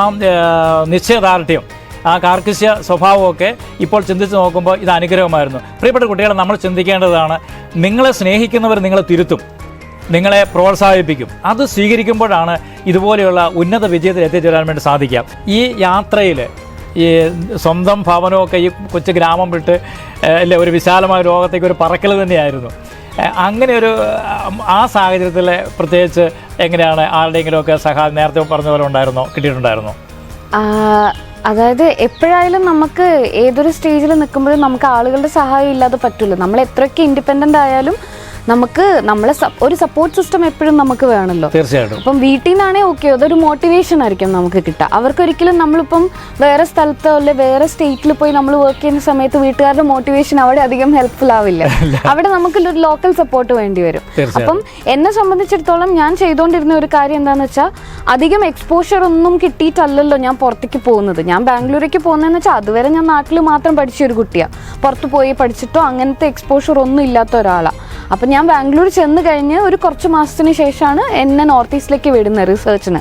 നിശ്ചയദാർഢ്യം ആ കാർക്കശ്യ സ്വഭാവമൊക്കെ ഇപ്പോൾ ചിന്തിച്ച് നോക്കുമ്പോൾ ഇത് അനുഗ്രഹമായിരുന്നു. പ്രിയപ്പെട്ട കുട്ടികളെ നമ്മൾ ചിന്തിക്കേണ്ടതാണ് നിങ്ങളെ സ്നേഹിക്കുന്നവർ നിങ്ങളെ തിരുത്തും. നിങ്ങളെ പ്രോത്സാഹിപ്പിക്കും. അത് സ്വീകരിക്കുമ്പോഴാണ് ഇതുപോലെയുള്ള ഉന്നത വിജയത്തിൽ എത്തിച്ചേരാൻ വേണ്ടി സാധിക്കുക. ഈ യാത്രയിൽ ഈ സ്വന്തം ഭവനമൊക്കെ ഈ കൊച്ചു ഗ്രാമം വിട്ട് അല്ലെ ഒരു വിശാലമായ ലോകത്തേക്ക് ഒരു പറക്കൽ തന്നെയായിരുന്നു. അങ്ങനെ ഒരു ആ സാഹചര്യത്തിൽ പ്രത്യേകിച്ച് എങ്ങനെയാണ് ആരുടെയെങ്കിലുമൊക്കെ സഹായം നേരത്തെ പറഞ്ഞ പോലെ ഉണ്ടായിരുന്നോ? കിട്ടിയിട്ടുണ്ടായിരുന്നോ? അതായത് എപ്പോഴായാലും നമുക്ക് ഏതൊരു സ്റ്റേജിൽ നിൽക്കുമ്പോഴും നമുക്ക് ആളുകളുടെ സഹായം ഇല്ലാതെ പറ്റില്ല നമ്മൾ എത്രയൊക്കെ ഇൻഡിപെൻഡന്റ് ആയാലും നമുക്ക് നമ്മളെ ഒരു സപ്പോർട്ട് സിസ്റ്റം എപ്പോഴും നമുക്ക് വേണമല്ലോ. തീർച്ചയായിട്ടും. അപ്പം വീട്ടിൽ നിന്നാണേ ഓക്കെ അതൊരു മോട്ടിവേഷൻ ആയിരിക്കും നമുക്ക് കിട്ടുക അവർക്കൊരിക്കലും നമ്മളിപ്പം വേറെ സ്ഥലത്തോ അല്ലെ വേറെ സ്റ്റേറ്റിൽ പോയി നമ്മൾ വർക്ക് ചെയ്യുന്ന സമയത്ത് വീട്ടുകാരുടെ മോട്ടിവേഷൻ അവിടെ അധികം ഹെൽപ്ഫുൾ ആവില്ല. അവിടെ നമുക്ക് ഒരു ലോക്കൽ സപ്പോർട്ട് വേണ്ടി വരും. അപ്പം എന്നെ സംബന്ധിച്ചിടത്തോളം ഞാൻ ചെയ്തുകൊണ്ടിരുന്ന ഒരു കാര്യം എന്താണെന്ന് വെച്ചാൽ അധികം എക്സ്പോഷർ ഒന്നും കിട്ടിയിട്ടല്ലല്ലോ ഞാൻ പുറത്തേക്ക് പോകുന്നത്. ഞാൻ ബാംഗ്ലൂരേക്ക് പോകുന്നതെന്ന് വെച്ചാൽ അതുവരെ ഞാൻ നാട്ടിൽ മാത്രം പഠിച്ച ഒരു കുട്ടിയാണ് പുറത്ത് പോയി പഠിച്ചിട്ടോ അങ്ങനത്തെ എക്സ്പോഷർ ഒന്നും ഇല്ലാത്ത ഒരാളാണ് അപ്പം ഞാൻ ബാംഗ്ലൂർ ചെന്ന് കഴിഞ്ഞ് ഒരു കുറച്ച് മാസത്തിന് ശേഷമാണ് എന്നെ നോർത്ത് ഈസ്റ്റിലേക്ക് വിടുന്നത് റിസർച്ചിന്.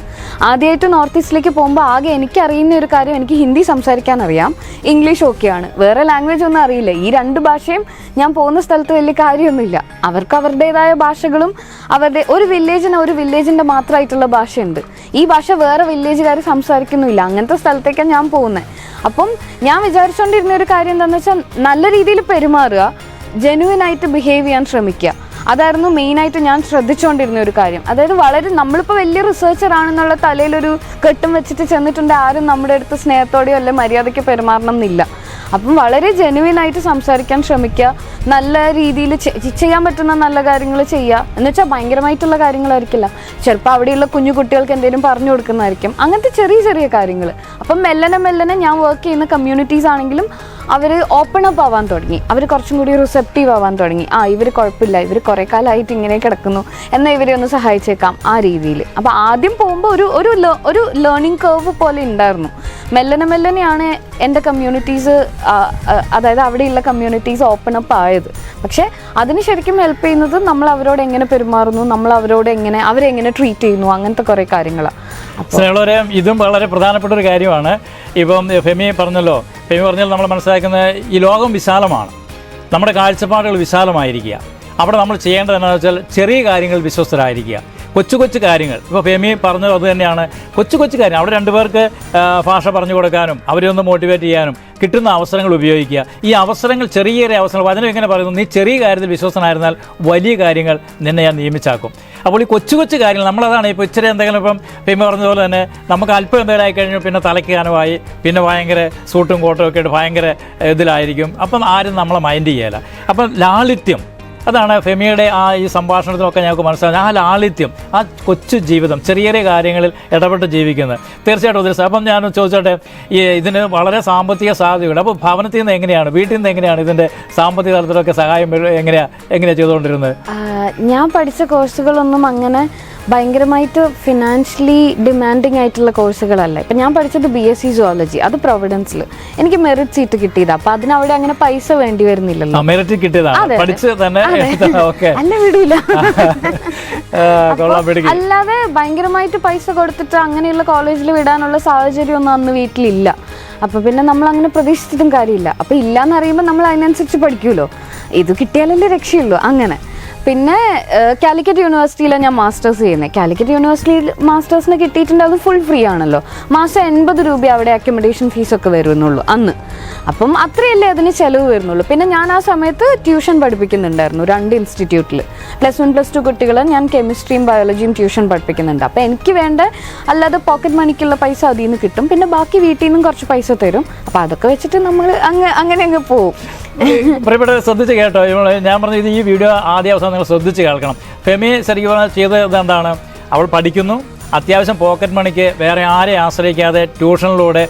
ആദ്യമായിട്ട് നോർത്ത് ഈസ്റ്റിലേക്ക് പോകുമ്പോൾ ആകെ എനിക്ക് അറിയുന്ന ഒരു കാര്യം എനിക്ക് ഹിന്ദി സംസാരിക്കാൻ അറിയാം ഇംഗ്ലീഷ് ഓക്കെയാണ്. വേറെ ലാംഗ്വേജ് ഒന്നും അറിയില്ല. ഈ രണ്ട് ഭാഷയും ഞാൻ പോകുന്ന സ്ഥലത്ത് വലിയ കാര്യമൊന്നുമില്ല. അവർക്ക് അവരുടേതായ ഭാഷകളും അവരുടെ ഒരു വില്ലേജിന് ഒരു വില്ലേജിന്റെ മാത്രമായിട്ടുള്ള ഭാഷയുണ്ട്. ഈ ഭാഷ വേറെ വില്ലേജുകാർ സംസാരിക്കുന്നുമില്ല. അങ്ങനത്തെ സ്ഥലത്തേക്കാണ് ഞാൻ പോകുന്നത്. അപ്പം ഞാൻ വിചാരിച്ചുകൊണ്ടിരുന്ന ഒരു കാര്യം എന്താണെന്ന് വെച്ചാൽ നല്ല രീതിയിൽ പെരുമാറുക. ജെനുവിൻ ആയിട്ട് ബിഹേവ് ചെയ്യാൻ ശ്രമിക്കുക. അതായിരുന്നു മെയിനായിട്ട് ഞാൻ ശ്രദ്ധിച്ചുകൊണ്ടിരുന്ന ഒരു കാര്യം. അതായത് വളരെ നമ്മളിപ്പോൾ വലിയ റിസർച്ചർ ആണെന്നുള്ള തലയിലൊരു കെട്ടും വെച്ചിട്ട് ചെന്നിട്ടുണ്ട് ആരും നമ്മുടെ അടുത്ത് സ്നേഹത്തോടെയോ അല്ലെ മര്യാദയ്ക്ക് പെരുമാറണം എന്നില്ല. അപ്പം വളരെ ജെനുവിൻ ആയിട്ട് സംസാരിക്കാൻ ശ്രമിക്കുക. നല്ല രീതിയിൽ ചെയ്യാൻ പറ്റുന്ന നല്ല കാര്യങ്ങൾ ചെയ്യുക. എന്ന് വെച്ചാൽ ഭയങ്കരമായിട്ടുള്ള കാര്യങ്ങളായിരിക്കില്ല. ചിലപ്പോൾ അവിടെയുള്ള കുഞ്ഞു കുട്ടികൾക്ക് എന്തെങ്കിലും പറഞ്ഞു കൊടുക്കുന്നതായിരിക്കും. അങ്ങനത്തെ ചെറിയ ചെറിയ കാര്യങ്ങൾ അപ്പം മെല്ലനെ മെല്ലനെ ഞാൻ വർക്ക് ചെയ്യുന്ന കമ്മ്യൂണിറ്റീസ് ആണെങ്കിലും അവർ ഓപ്പൺ അപ്പ് ആവാൻ തുടങ്ങി. അവർ കുറച്ചും കൂടി റിസെപ്റ്റീവ് ആവാൻ തുടങ്ങി. ആ ഇവർ കുഴപ്പമില്ല. ഇവർ കുറേ കാലമായിട്ട് ഇങ്ങനെ കിടക്കുന്നു. എന്നാൽ ഇവരെ ഒന്ന് സഹായിച്ചേക്കാം ആ രീതിയിൽ അപ്പോൾ ആദ്യം പോകുമ്പോൾ ഒരു ഒരു ഒരു ലേണിംഗ് കർവ് പോലെ ഉണ്ടായിരുന്നു. മെല്ലനെ മെല്ലനെയാണ് എന്റെ കമ്മ്യൂണിറ്റീസ് അതായത് അവിടെയുള്ള കമ്മ്യൂണിറ്റീസ് ഓപ്പൺ അപ്പ് ആയത്. പക്ഷേ അതിന് ശരിക്കും ഹെൽപ്പ് ചെയ്യുന്നത് നമ്മൾ അവരോട് എങ്ങനെ പെരുമാറുന്നു നമ്മൾ അവരോട് എങ്ങനെ അവരെ എങ്ങനെ ട്രീറ്റ് ചെയ്യുന്നു അങ്ങനത്തെ കുറേ കാര്യങ്ങളാണ് ഇതും വളരെ പ്രധാനപ്പെട്ട ഒരു കാര്യമാണ്. ഇപ്പം ഫെമി പറഞ്ഞല്ലോ ഫെമി പറഞ്ഞാൽ നമ്മൾ മനസ്സിലാക്കുന്നത് ഈ ലോകം വിശാലമാണ്. നമ്മുടെ കാഴ്ചപ്പാടുകൾ വിശാലമായിരിക്കുക. അവിടെ നമ്മൾ ചെയ്യേണ്ടത് എന്താണെന്ന് വെച്ചാൽ ചെറിയ കാര്യങ്ങൾ വിശ്വസ്തരായിരിക്കുക. കൊച്ചു കൊച്ചു കാര്യങ്ങൾ. ഇപ്പോൾ ഫെമി പറഞ്ഞത് അത് തന്നെയാണ്. കൊച്ചു കൊച്ചു കാര്യം. അവിടെ രണ്ടുപേർക്ക് ഭാഷ പറഞ്ഞു കൊടുക്കാനും അവരെ ഒന്ന് മോട്ടിവേറ്റ് ചെയ്യാനും കിട്ടുന്ന അവസരങ്ങൾ ഉപയോഗിക്കുക. ഈ അവസരങ്ങൾ ചെറിയ ചെറിയ അവസരങ്ങൾ വചനം എങ്ങനെ പറയുന്നു? നീ ചെറിയ കാര്യത്തിൽ വിശ്വസനായിരുന്നാൽ വലിയ കാര്യങ്ങൾ നിന്നെ ഞാൻ നിയമിച്ചാക്കും. അപ്പോൾ ഈ കൊച്ചു കൊച്ചു കാര്യങ്ങൾ നമ്മളതാണ് ഇപ്പോൾ ഇച്ചിരി എന്തെങ്കിലും ഇപ്പം ഫെമി പറഞ്ഞതുപോലെ തന്നെ നമുക്ക് അല്പം എന്തെങ്കിലും ആയി കഴിഞ്ഞാൽ പിന്നെ തലയ്ക്ക് കനവായി പിന്നെ ഭയങ്കര സൂട്ടും കോട്ടും ഒക്കെ ആയിട്ട് ഭയങ്കര ഇതിലായിരിക്കും. അപ്പം ആരും നമ്മളെ മൈൻഡ് ചെയ്യല. അപ്പം ലാളിത്യം അതാണ് ഫെമിയുടെ ആ ഈ സംഭാഷണത്തിലൊക്കെ ഞങ്ങൾക്ക് മനസ്സിലായത് ആ ലാളിത്യം ആ കൊച്ചു ജീവിതം ചെറിയ ചെറിയ കാര്യങ്ങളിൽ ഇടപെട്ട് ജീവിക്കുന്നത്. തീർച്ചയായിട്ടും ഉദ്ദേശം. അപ്പം ഞാൻ ചോദിച്ചോട്ടെ ഈ ഇതിന് വളരെ സാമ്പത്തിക സാധ്യതയുണ്ട്. അപ്പോൾ ഭവനത്തിൽ നിന്ന് എങ്ങനെയാണ് വീട്ടിൽ നിന്ന് എങ്ങനെയാണ് ഇതിന്റെ സാമ്പത്തിക തലത്തിലൊക്കെ സഹായം എങ്ങനെയാണ് എങ്ങനെയാണ് ചെയ്തുകൊണ്ടിരുന്നത്? ഞാൻ പഠിച്ച കോഴ്സുകളൊന്നും അങ്ങനെ ഭയങ്കരമായിട്ട് ഫിനാൻഷ്യലി ഡിമാൻഡിങ് ആയിട്ടുള്ള കോഴ്സുകളല്ല ഇപ്പം ഞാൻ പഠിച്ചത് ബി എസ് സി ജുവോളജി അത് പ്രൊവിഡൻസിൽ എനിക്ക് മെറിറ്റ് സീറ്റ് കിട്ടിയതാ. അപ്പം അതിനവിടെ അങ്ങനെ പൈസ വേണ്ടി വരുന്നില്ലല്ലോ. മെറിറ്റ് അല്ല വിടൂല. അല്ലാതെ ഭയങ്കരമായിട്ട് പൈസ കൊടുത്തിട്ട് അങ്ങനെയുള്ള കോളേജിൽ വിടാനുള്ള സാഹചര്യം ഒന്നും അന്ന് വീട്ടിലില്ല. അപ്പൊ പിന്നെ നമ്മൾ അങ്ങനെ പ്രതീക്ഷിച്ചിട്ടും കാര്യമില്ല. അപ്പൊ ഇല്ലാന്ന് അറിയുമ്പോൾ നമ്മൾ അതിനനുസരിച്ച് പഠിക്കുമല്ലോ ഇത് കിട്ടിയാലല്ലേ രക്ഷയുള്ളൂ. അങ്ങനെ. പിന്നെ കാലിക്കറ്റ് യൂണിവേഴ്സിറ്റിയിലാണ് ഞാൻ മാസ്റ്റേഴ്സ് ചെയ്യുന്നത് കാലിക്കറ്റ് യൂണിവേഴ്സിറ്റിയിൽ മാസ്റ്റേഴ്സിന് കിട്ടിയിട്ടുണ്ട്. അത് ഫുൾ ഫ്രീ ആണല്ലോ. മാസം എൺപത് രൂപ അവിടെ അക്കോമഡേഷൻ ഫീസൊക്കെ വരുന്നുള്ളൂ അന്ന്. അപ്പം അത്രയല്ലേ അതിന് ചിലവ് വരുന്നുള്ളൂ. പിന്നെ ഞാൻ ആ സമയത്ത് ട്യൂഷൻ പഠിപ്പിക്കുന്നുണ്ടായിരുന്നു രണ്ട് ഇൻസ്റ്റിറ്റ്യൂട്ടിൽ പ്ലസ് വൺ പ്ലസ് ടു കുട്ടികളെ ഞാൻ കെമിസ്ട്രിയും ബയോളജിയും ട്യൂഷൻ പഠിപ്പിക്കുന്നുണ്ട്. അപ്പോൾ എനിക്ക് വേണ്ട അല്ലാതെ പോക്കറ്റ് മണിക്കുള്ള പൈസ അതിൽ നിന്ന് കിട്ടും. പിന്നെ ബാക്കി വീട്ടിൽ നിന്നും കുറച്ച് പൈസ തരും. അപ്പോൾ അതൊക്കെ വെച്ചിട്ട് നമ്മൾ അങ്ങ് അങ്ങനെ അങ്ങ് പോവും. പ്രിയപ്പെട്ട ശ്രദ്ധിച്ച് കേട്ടോ. ഞാൻ പറഞ്ഞ ഇത് ഈ വീഡിയോ ആദ്യ അവസാനം നിങ്ങൾ ശ്രദ്ധിച്ച് കേൾക്കണം. ഫെമി ശരിക്കും പറഞ്ഞാൽ ചെയ്തത് എന്താണ് അവൾ പഠിക്കുന്നു അത്യാവശ്യം പോക്കറ്റ് മണിക്ക് വേറെ ആരെ ആശ്രയിക്കാതെ ട്യൂഷനിലൂടെ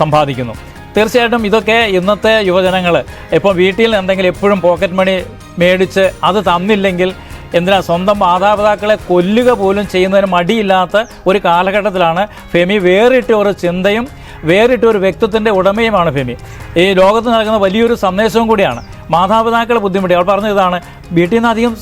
സമ്പാദിക്കുന്നു. തീർച്ചയായിട്ടും ഇതൊക്കെ ഇന്നത്തെ യുവജനങ്ങൾ ഇപ്പോൾ വീട്ടിൽ എന്തെങ്കിലും എപ്പോഴും പോക്കറ്റ് മണി മേടിച്ച് അത് തന്നില്ലെങ്കിൽ എന്തിനാ സ്വന്തം മാതാപിതാക്കളെ കൊല്ലുക പോലും ചെയ്യുന്നതിന് മടിയില്ലാത്ത ഒരു കാലഘട്ടത്തിലാണ് ഫെമി വേറിട്ട ഒരു ചിന്തയും വേറിട്ട ഒരു വ്യക്തിത്വത്തിന്റെ ഉടമയുമാണ് ഫെമി. ഈ ലോകത്ത് നൽകുന്ന വലിയൊരു സന്ദേശവും കൂടിയാണ്. മാതാപിതാക്കളെ ബുദ്ധിമുട്ടി. അവൾ പറഞ്ഞ ഇതാണ് വീട്ടിൽ നിന്ന് അധികം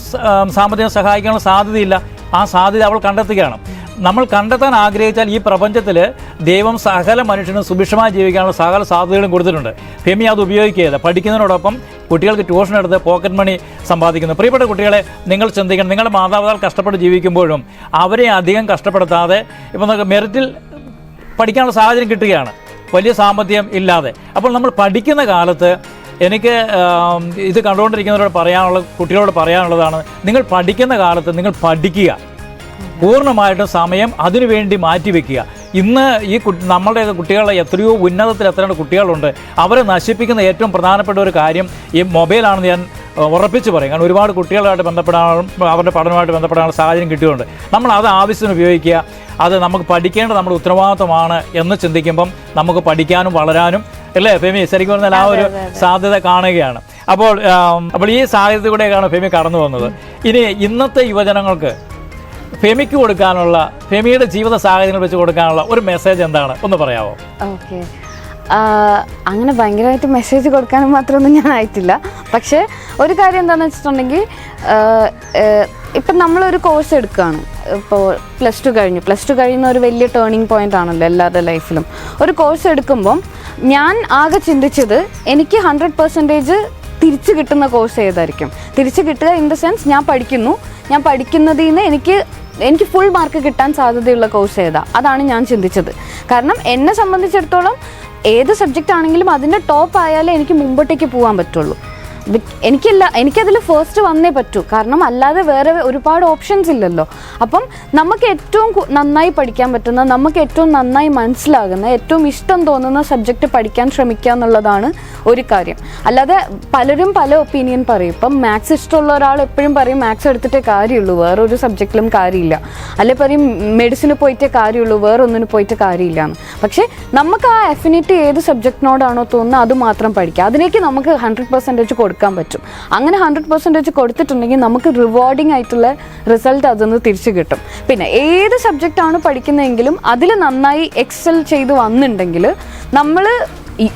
സാമ്പത്തികം സഹായിക്കാനുള്ള സാധ്യതയില്ല. ആ സാധ്യത അവൾ കണ്ടെത്തുകയാണ്. നമ്മൾ കണ്ടെത്താൻ ആഗ്രഹിച്ചാൽ ഈ പ്രപഞ്ചത്തിൽ ദൈവം സകല മനുഷ്യനും സുഭിക്ഷമായി ജീവിക്കാനുള്ള സകല സാധ്യതകളും കൊടുത്തിട്ടുണ്ട്. ഫെമി അത് ഉപയോഗിക്കുക പഠിക്കുന്നതിനോടൊപ്പം കുട്ടികൾക്ക് ട്യൂഷൻ എടുത്ത് പോക്കറ്റ് മണി സമ്പാദിക്കുന്നു. പ്രിയപ്പെട്ട കുട്ടികളെ നിങ്ങൾ ചിന്തിക്കണം. നിങ്ങളുടെ മാതാപിതാക്കൾ കഷ്ടപ്പെട്ട് ജീവിക്കുമ്പോഴും അവരെ അധികം കഷ്ടപ്പെടുത്താതെ ഇപ്പം നമുക്ക് മെറിറ്റിൽ പഠിക്കാനുള്ള സാഹചര്യം കിട്ടുകയാണ്. വലിയ സാമ്പത്തികം ഇല്ലാതെ. അപ്പോൾ നമ്മൾ പഠിക്കുന്ന കാലത്ത് എനിക്ക് ഇത് കണ്ടുകൊണ്ടിരിക്കുന്നവരോട് പറയാനുള്ള കുട്ടികളോട് പറയാനുള്ളതാണ് നിങ്ങൾ പഠിക്കുന്ന കാലത്ത് നിങ്ങൾ പഠിക്കുക. പൂർണമായിട്ടും സമയം അതിനുവേണ്ടി മാറ്റിവെക്കുക ഇന്ന് ഈ കു- നമ്മളുടെ കുട്ടികളെ എത്രയോ ഉന്നതത്തിൽ എത്രയോ കുട്ടികളുണ്ട്. അവരെ നശിപ്പിക്കുന്ന ഏറ്റവും പ്രധാനപ്പെട്ട ഒരു കാര്യം ഈ മൊബൈലാണെന്ന് ഞാൻ ഉറപ്പിച്ച് പറയും. കാരണം ഒരുപാട് കുട്ടികളുമായിട്ട് ബന്ധപ്പെടാനും അവരുടെ പഠനവുമായിട്ട് ബന്ധപ്പെടാനുള്ള സാഹചര്യം കിട്ടിയുണ്ട് നമ്മൾ അത് ആവശ്യത്തിന് ഉപയോഗിക്കുക. അത് നമുക്ക് പഠിക്കേണ്ട നമ്മുടെ ഉത്തരവാദിത്വമാണ് എന്ന് ചിന്തിക്കുമ്പം നമുക്ക് പഠിക്കാനും വളരാനും അല്ലേ ഫെമി? ശരിക്കും പറഞ്ഞാൽ ആ ഒരു സാധ്യത കാണുകയാണ്. അപ്പോൾ അപ്പോൾ ഈ സാഹചര്യത്തിൽ കൂടെയൊക്കെയാണ് ഫെമി കടന്നു വന്നത് ഇനി ഇന്നത്തെ യുവജനങ്ങൾക്ക് ഫെമിക്ക് കൊടുക്കാനുള്ള ഫെമിയുടെ ജീവിത സാഹചര്യങ്ങൾ വെച്ച് കൊടുക്കാനുള്ള ഒരു മെസ്സേജ് എന്താണ്? ഒന്ന് പറയാമോ ഓക്കെ. അങ്ങനെ ഭയങ്കരമായിട്ട് മെസ്സേജ് കൊടുക്കാനും മാത്രമൊന്നും ഞാൻ ആയിട്ടില്ല. പക്ഷേ ഒരു കാര്യം എന്താണെന്ന് വെച്ചിട്ടുണ്ടെങ്കിൽ ഇപ്പം നമ്മളൊരു കോഴ്സ് എടുക്കുകയാണ്. ഇപ്പോൾ പ്ലസ് ടു കഴിഞ്ഞു. പ്ലസ് ടു കഴിയുന്ന ഒരു വലിയ ടേണിംഗ് പോയിന്റ് ആണല്ലോ എല്ലാവരുടെ ലൈഫിലും ഒരു കോഴ്സ് എടുക്കുമ്പം ഞാൻ ആകെ ചിന്തിച്ചത് എനിക്ക് ഹൺഡ്രഡ് പെർസെന്റേജ് തിരിച്ചു കിട്ടുന്ന കോഴ്സ് ഏതായിരിക്കും? തിരിച്ചു കിട്ടുക ഇൻ ദ സെൻസ് ഞാൻ പഠിക്കുന്നു. ഞാൻ പഠിക്കുന്നതിൽ നിന്ന് എനിക്ക് എനിക്ക് ഫുൾ മാർക്ക് കിട്ടാൻ സാധ്യതയുള്ള കോഴ്സ് ഏതാ? അതാണ് ഞാൻ ചിന്തിച്ചത്. കാരണം എന്നെ സംബന്ധിച്ചിടത്തോളം ഏത് സബ്ജക്റ്റ് ആണെങ്കിലും അതിന്റെ ടോപ്പ് ആയാലേ എനിക്ക് മുമ്പോട്ടേക്ക് പോകാൻ പറ്റുള്ളൂ. എനിക്കില്ല എനിക്കതിൽ ഫസ്റ്റ് വന്നേ പറ്റൂ. കാരണം അല്ലാതെ വേറെ ഒരുപാട് ഓപ്ഷൻസ് ഇല്ലല്ലോ. അപ്പം നമുക്ക് ഏറ്റവും നന്നായി പഠിക്കാൻ പറ്റുന്ന നമുക്ക് ഏറ്റവും നന്നായി മനസ്സിലാകുന്ന ഏറ്റവും ഇഷ്ടം തോന്നുന്ന സബ്ജക്റ്റ് പഠിക്കാൻ ശ്രമിക്കുക എന്നുള്ളതാണ് ഒരു കാര്യം. അല്ലാതെ പലരും പല ഒപ്പീനിയൻ പറയും. ഇപ്പം മാത്സ് ഇഷ്ടമുള്ള ഒരാൾ എപ്പോഴും പറയും മാത്സ് എടുത്തിട്ടേ കാര്യമുള്ളൂ. വേറൊരു സബ്ജക്റ്റിലും കാര്യമില്ല. അല്ലെ പറയും മെഡിസിന് പോയിട്ടേ കാര്യമുള്ളൂ. വേറൊന്നിന് പോയിട്ട് കാര്യമില്ല എന്ന് പക്ഷേ നമുക്ക് ആ എഫിനിറ്റി ഏത് സബ്ജക്റ്റിനോടാണോ തോന്നുന്നത് അത് മാത്രം പഠിക്കുക അതിലേക്ക് നമുക്ക് ഹൺഡ്രഡ് പെർസെന്റേജ് കൊടുക്കാൻ പറ്റും. അങ്ങനെ ഹൺഡ്രഡ് പെർസെന്റേജ് കൊടുത്തിട്ടുണ്ടെങ്കിൽ നമുക്ക് റിവാർഡിങ് ആയിട്ടുള്ള റിസൾട്ട് അതിൽ തിരിച്ചു കിട്ടും. പിന്നെ ഏത് സബ്ജക്റ്റാണ് പഠിക്കുന്നതെങ്കിലും അതിൽ നന്നായി എക്സൽ ചെയ്ത് വന്നിട്ടുണ്ടെങ്കിൽ നമ്മൾ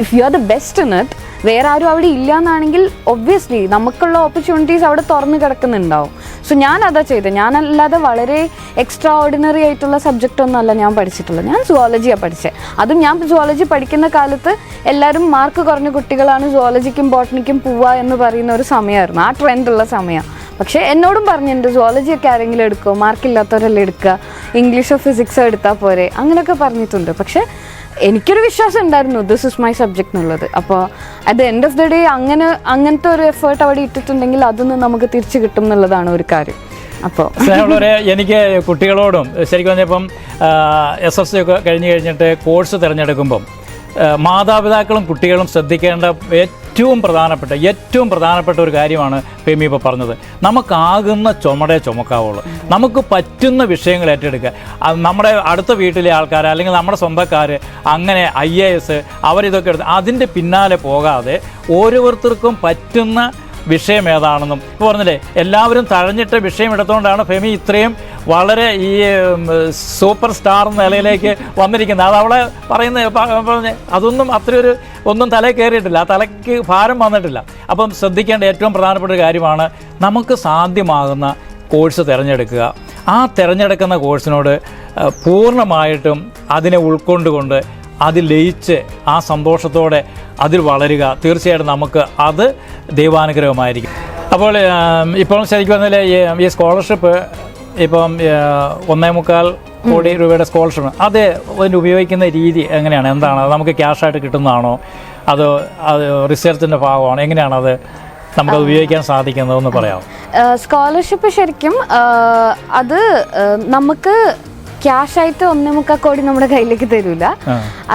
if you are the best in it വേറെ ആരും അവിടെ ഇല്ല എന്നാണെങ്കിൽ ഒബ്വിയസ്ലി നമുക്കുള്ള ഓപ്പർച്യൂണിറ്റീസ് അവിടെ തുറന്നു കിടക്കുന്നുണ്ടാവും. സോ ഞാൻ അതാ ചെയ്തത് ഞാനല്ലാതെ വളരെ എക്സ്ട്രാ ഓർഡിനറി ആയിട്ടുള്ള സബ്ജക്റ്റ് ഒന്നും അല്ല ഞാൻ പഠിച്ചിട്ടുള്ളത്. ഞാൻ സുവോളജിയാണ് പഠിച്ചത് അതും ഞാൻ സുവോളജി പഠിക്കുന്ന കാലത്ത് എല്ലാവരും മാർക്ക് കുറഞ്ഞ കുട്ടികളാണ് സുവോളജിക്കും ബോട്ടണിക്കും പോവുക എന്ന് പറയുന്ന ഒരു സമയമായിരുന്നു. ആ ട്രെൻഡുള്ള സമയം. പക്ഷേ എന്നോടും പറഞ്ഞിട്ടുണ്ട് സുവോളജി ഒക്കെ ആരെങ്കിലും എടുക്കുമോ മാർക്കില്ലാത്തവരെല്ലാം എടുക്കുക. ഇംഗ്ലീഷോ ഫിസിക്സോ എടുത്താൽ പോരെ. അങ്ങനെയൊക്കെ പറഞ്ഞിട്ടുണ്ട്. പക്ഷേ എനിക്കൊരു വിശ്വാസം ഉണ്ടായിരുന്നു ദിസ് ഇസ് മൈ സബ്ജക്റ്റ് എന്നുള്ളത്. അപ്പോൾ at the end of the day അങ്ങനെ അങ്ങനത്തെ ഒരു എഫേർട്ട് അവിടെ ഇട്ടിട്ടുണ്ടെങ്കിൽ അതൊന്നും നമുക്ക് തിരിച്ചു കിട്ടും എന്നുള്ളതാണ് ഒരു കാര്യം. അപ്പോൾ എനിക്ക് കുട്ടികളോടും ശരിക്കും പറഞ്ഞപ്പം എസ് എസ് സി ഒക്കെ കഴിഞ്ഞ് കഴിഞ്ഞിട്ട് കോഴ്സ് തിരഞ്ഞെടുക്കുമ്പം മാതാപിതാക്കളും കുട്ടികളും ശ്രദ്ധിക്കേണ്ട ഏറ്റവും പ്രധാനപ്പെട്ട ഏറ്റവും പ്രധാനപ്പെട്ട ഒരു കാര്യമാണ് ഫെമി ഇപ്പോൾ പറഞ്ഞത്. നമുക്കാകുന്ന ചുമടേ ചുമക്കാവുള്ളൂ. നമുക്ക് പറ്റുന്ന വിഷയങ്ങൾ ഏറ്റെടുക്കുക. നമ്മുടെ അടുത്ത വീട്ടിലെ ആൾക്കാർ അല്ലെങ്കിൽ നമ്മുടെ സ്വന്തക്കാർ അങ്ങനെ ഐ എ എസ് അവരിതൊക്കെ എടുത്ത് അതിന്റെ പിന്നാലെ പോകാതെ ഓരോരുത്തർക്കും പറ്റുന്ന വിഷയം ഏതാണെന്നും ഇപ്പോൾ പറഞ്ഞില്ലേ എല്ലാവരും തഴഞ്ഞിട്ട വിഷയം എടുത്തുകൊണ്ടാണ് ഫെമി ഇത്രയും വളരെ ഈ സൂപ്പർ സ്റ്റാർ നിലയിലേക്ക് വന്നിരിക്കുന്നത്. അത് അവളെ പറയുന്ന അതൊന്നും അത്രയൊരു ഒന്നും തല കയറിയിട്ടില്ല. ആ തലയ്ക്ക് ഭാരം വന്നിട്ടില്ല. അപ്പം ശ്രദ്ധിക്കേണ്ട ഏറ്റവും പ്രധാനപ്പെട്ട ഒരു കാര്യമാണ് നമുക്ക് സാധ്യമാകുന്ന കോഴ്സ് തിരഞ്ഞെടുക്കുക. ആ തിരഞ്ഞെടുക്കുന്ന കോഴ്സിനോട് പൂർണമായിട്ടും അതിനെ ഉൾക്കൊണ്ടുകൊണ്ട് അതിൽ ലയിച്ച് ആ സന്തോഷത്തോടെ അതിൽ വളരുക. തീർച്ചയായിട്ടും നമുക്ക് അത് ദൈവാനുഗ്രഹമായിരിക്കും. അപ്പോൾ ഇപ്പോൾ ശരിക്കും പറഞ്ഞാൽ ഈ സ്കോളർഷിപ്പ് ഇപ്പം ഒന്നേ മുക്കാൽ കോടി രൂപയുടെ സ്കോളർഷിപ്പ്. അത് അതിന് ഉപയോഗിക്കുന്ന രീതി എങ്ങനെയാണ്? എന്താണ്? അത് നമുക്ക് ക്യാഷായിട്ട് കിട്ടുന്നതാണോ? അതോ അത് റിസർച്ചിന്റെ ഭാഗമാണോ? എങ്ങനെയാണ് അത് നമുക്ക് ഉപയോഗിക്കാൻ സാധിക്കുന്നതെന്ന് പറയാം സ്കോളർഷിപ്പ് ശരിക്കും അത് നമുക്ക് ക്യാഷ് ആയിട്ട് ഒന്നേ മുക്കാൽ കോടി നമ്മുടെ കയ്യിലേക്ക് തരൂല.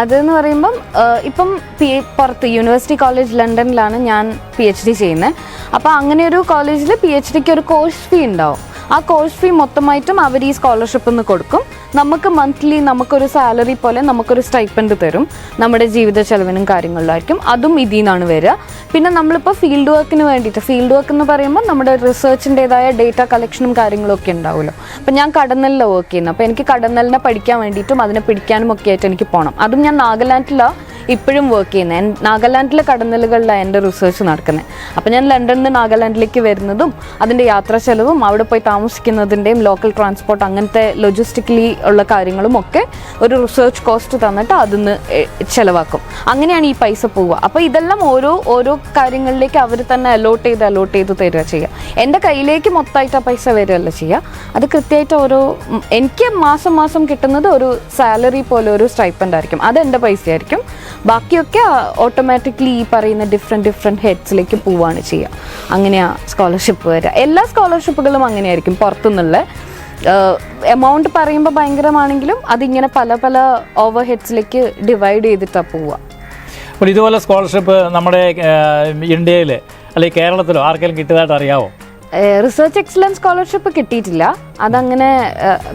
അതെന്ന് പറയുമ്പം ഇപ്പം പി പുറത്ത് യൂണിവേഴ്സിറ്റി കോളേജ് ലണ്ടനിലാണ് ഞാൻ പി എച്ച് ഡി ചെയ്യുന്നത് അപ്പോൾ അങ്ങനെ ഒരു കോളേജിൽ പി എച്ച് ഡിക്ക് ഒരു കോഴ്സ് ഫീ ഉണ്ടാവും. ആ കോഴ്സ് ഫീ മൊത്തമായിട്ടും അവർ ഈ സ്കോളർഷിപ്പ് നിന്ന് കൊടുക്കും. നമുക്ക് മന്ത്ലി നമുക്കൊരു സാലറി പോലെ നമുക്കൊരു സ്റ്റൈപ്പൻഡ് തരും. നമ്മുടെ ജീവിത ചെലവിനും കാര്യങ്ങളിലായിരിക്കും. അതും ഇതിൽ നിന്നാണ് വരിക. പിന്നെ നമ്മളിപ്പോൾ ഫീൽഡ് വർക്കിന് വേണ്ടിയിട്ട് ഫീൽഡ് വർക്ക് എന്ന് പറയുമ്പോൾ നമ്മുടെ റിസർച്ചിന്റെതായ ഡേറ്റ കളക്ഷനും കാര്യങ്ങളും ഒക്കെ ഉണ്ടാവുമല്ലോ. അപ്പം ഞാൻ കടന്നലിലാണ് വർക്ക് ചെയ്യുന്നത്. അപ്പോൾ എനിക്ക് കടന്നലിനെ പഠിക്കാൻ വേണ്ടിയിട്ടും അതിനെ പിടിക്കാനും ഒക്കെ ആയിട്ട് എനിക്ക് പോകണം അതും ഞാൻ നാഗാലാൻഡിലാണ് ഇപ്പോഴും വർക്ക് ചെയ്യുന്നത് നാഗാലാൻഡിലെ കടന്നലുകളിലാണ് എന്റെ റിസർച്ച് നടക്കുന്നത് അപ്പോൾ ഞാൻ ലണ്ടനിൽ നിന്ന് നാഗാലാൻഡിലേക്ക് വരുന്നതും അതിന്റെ യാത്രാ ചെലവും അവിടെ പോയി താമസിക്കുന്നതിന്റെയും ലോക്കൽ ട്രാൻസ്പോർട്ട് അങ്ങനത്തെ ലൊജിസ്റ്റിക്കലി ഉള്ള കാര്യങ്ങളും ഒക്കെ ഒരു റിസർച്ച് കോസ്റ്റ് തന്നിട്ട് അതിന്ന് ചിലവാക്കും. അങ്ങനെയാണ് ഈ പൈസ പോവുക. അപ്പോൾ ഇതെല്ലാം ഓരോ ഓരോ കാര്യങ്ങളിലേക്ക് അവർ തന്നെ അലോട്ട് ചെയ്ത് അലോട്ട് ചെയ്ത് തരിക ചെയ്യുക എന്റെ കയ്യിലേക്ക് മൊത്തമായിട്ട് ആ പൈസ വരികയല്ല ചെയ്യുക അത് കൃത്യമായിട്ട് ഓരോ എനിക്ക് മാസം മാസം കിട്ടുന്നത് ഒരു സാലറി പോലെ ഒരു സ്റ്റൈപ്പന്റ് ആയിരിക്കും. അത് എന്റെ പൈസ ആയിരിക്കും ബാക്കിയൊക്കെ ഓട്ടോമാറ്റിക്കലി ഈ പറയുന്ന ഡിഫറെന്റ് ഡിഫറെന്റ് ഹെഡ്സിലേക്ക് പോവുകയാണ് ചെയ്യുക. അങ്ങനെയാണ് സ്കോളർഷിപ്പ് വരിക. എല്ലാ സ്കോളർഷിപ്പുകളും അങ്ങനെയായിരിക്കും പുറത്തുനിന്നുള്ള. എമൗണ്ട് പറയുമ്പോൾ ഭയങ്കരമാണെങ്കിലും അതിങ്ങനെ പല പല ഓവർ ഹെഡ്സിലേക്ക് ഡിവൈഡ് ചെയ്തിട്ടാണ് പോവുക. അപ്പോൾ ഇതുപോലെ സ്കോളർഷിപ്പ് നമ്മുടെ ഇന്ത്യയിൽ അല്ലെങ്കിൽ കേരളത്തിലോ ആർക്കെങ്കിലും കിട്ടിയതായിട്ട് അറിയാവോ? റിസർച്ച് എക്സലൻസ് സ്കോളർഷിപ്പ് കിട്ടിയിട്ടില്ല. അതങ്ങനെ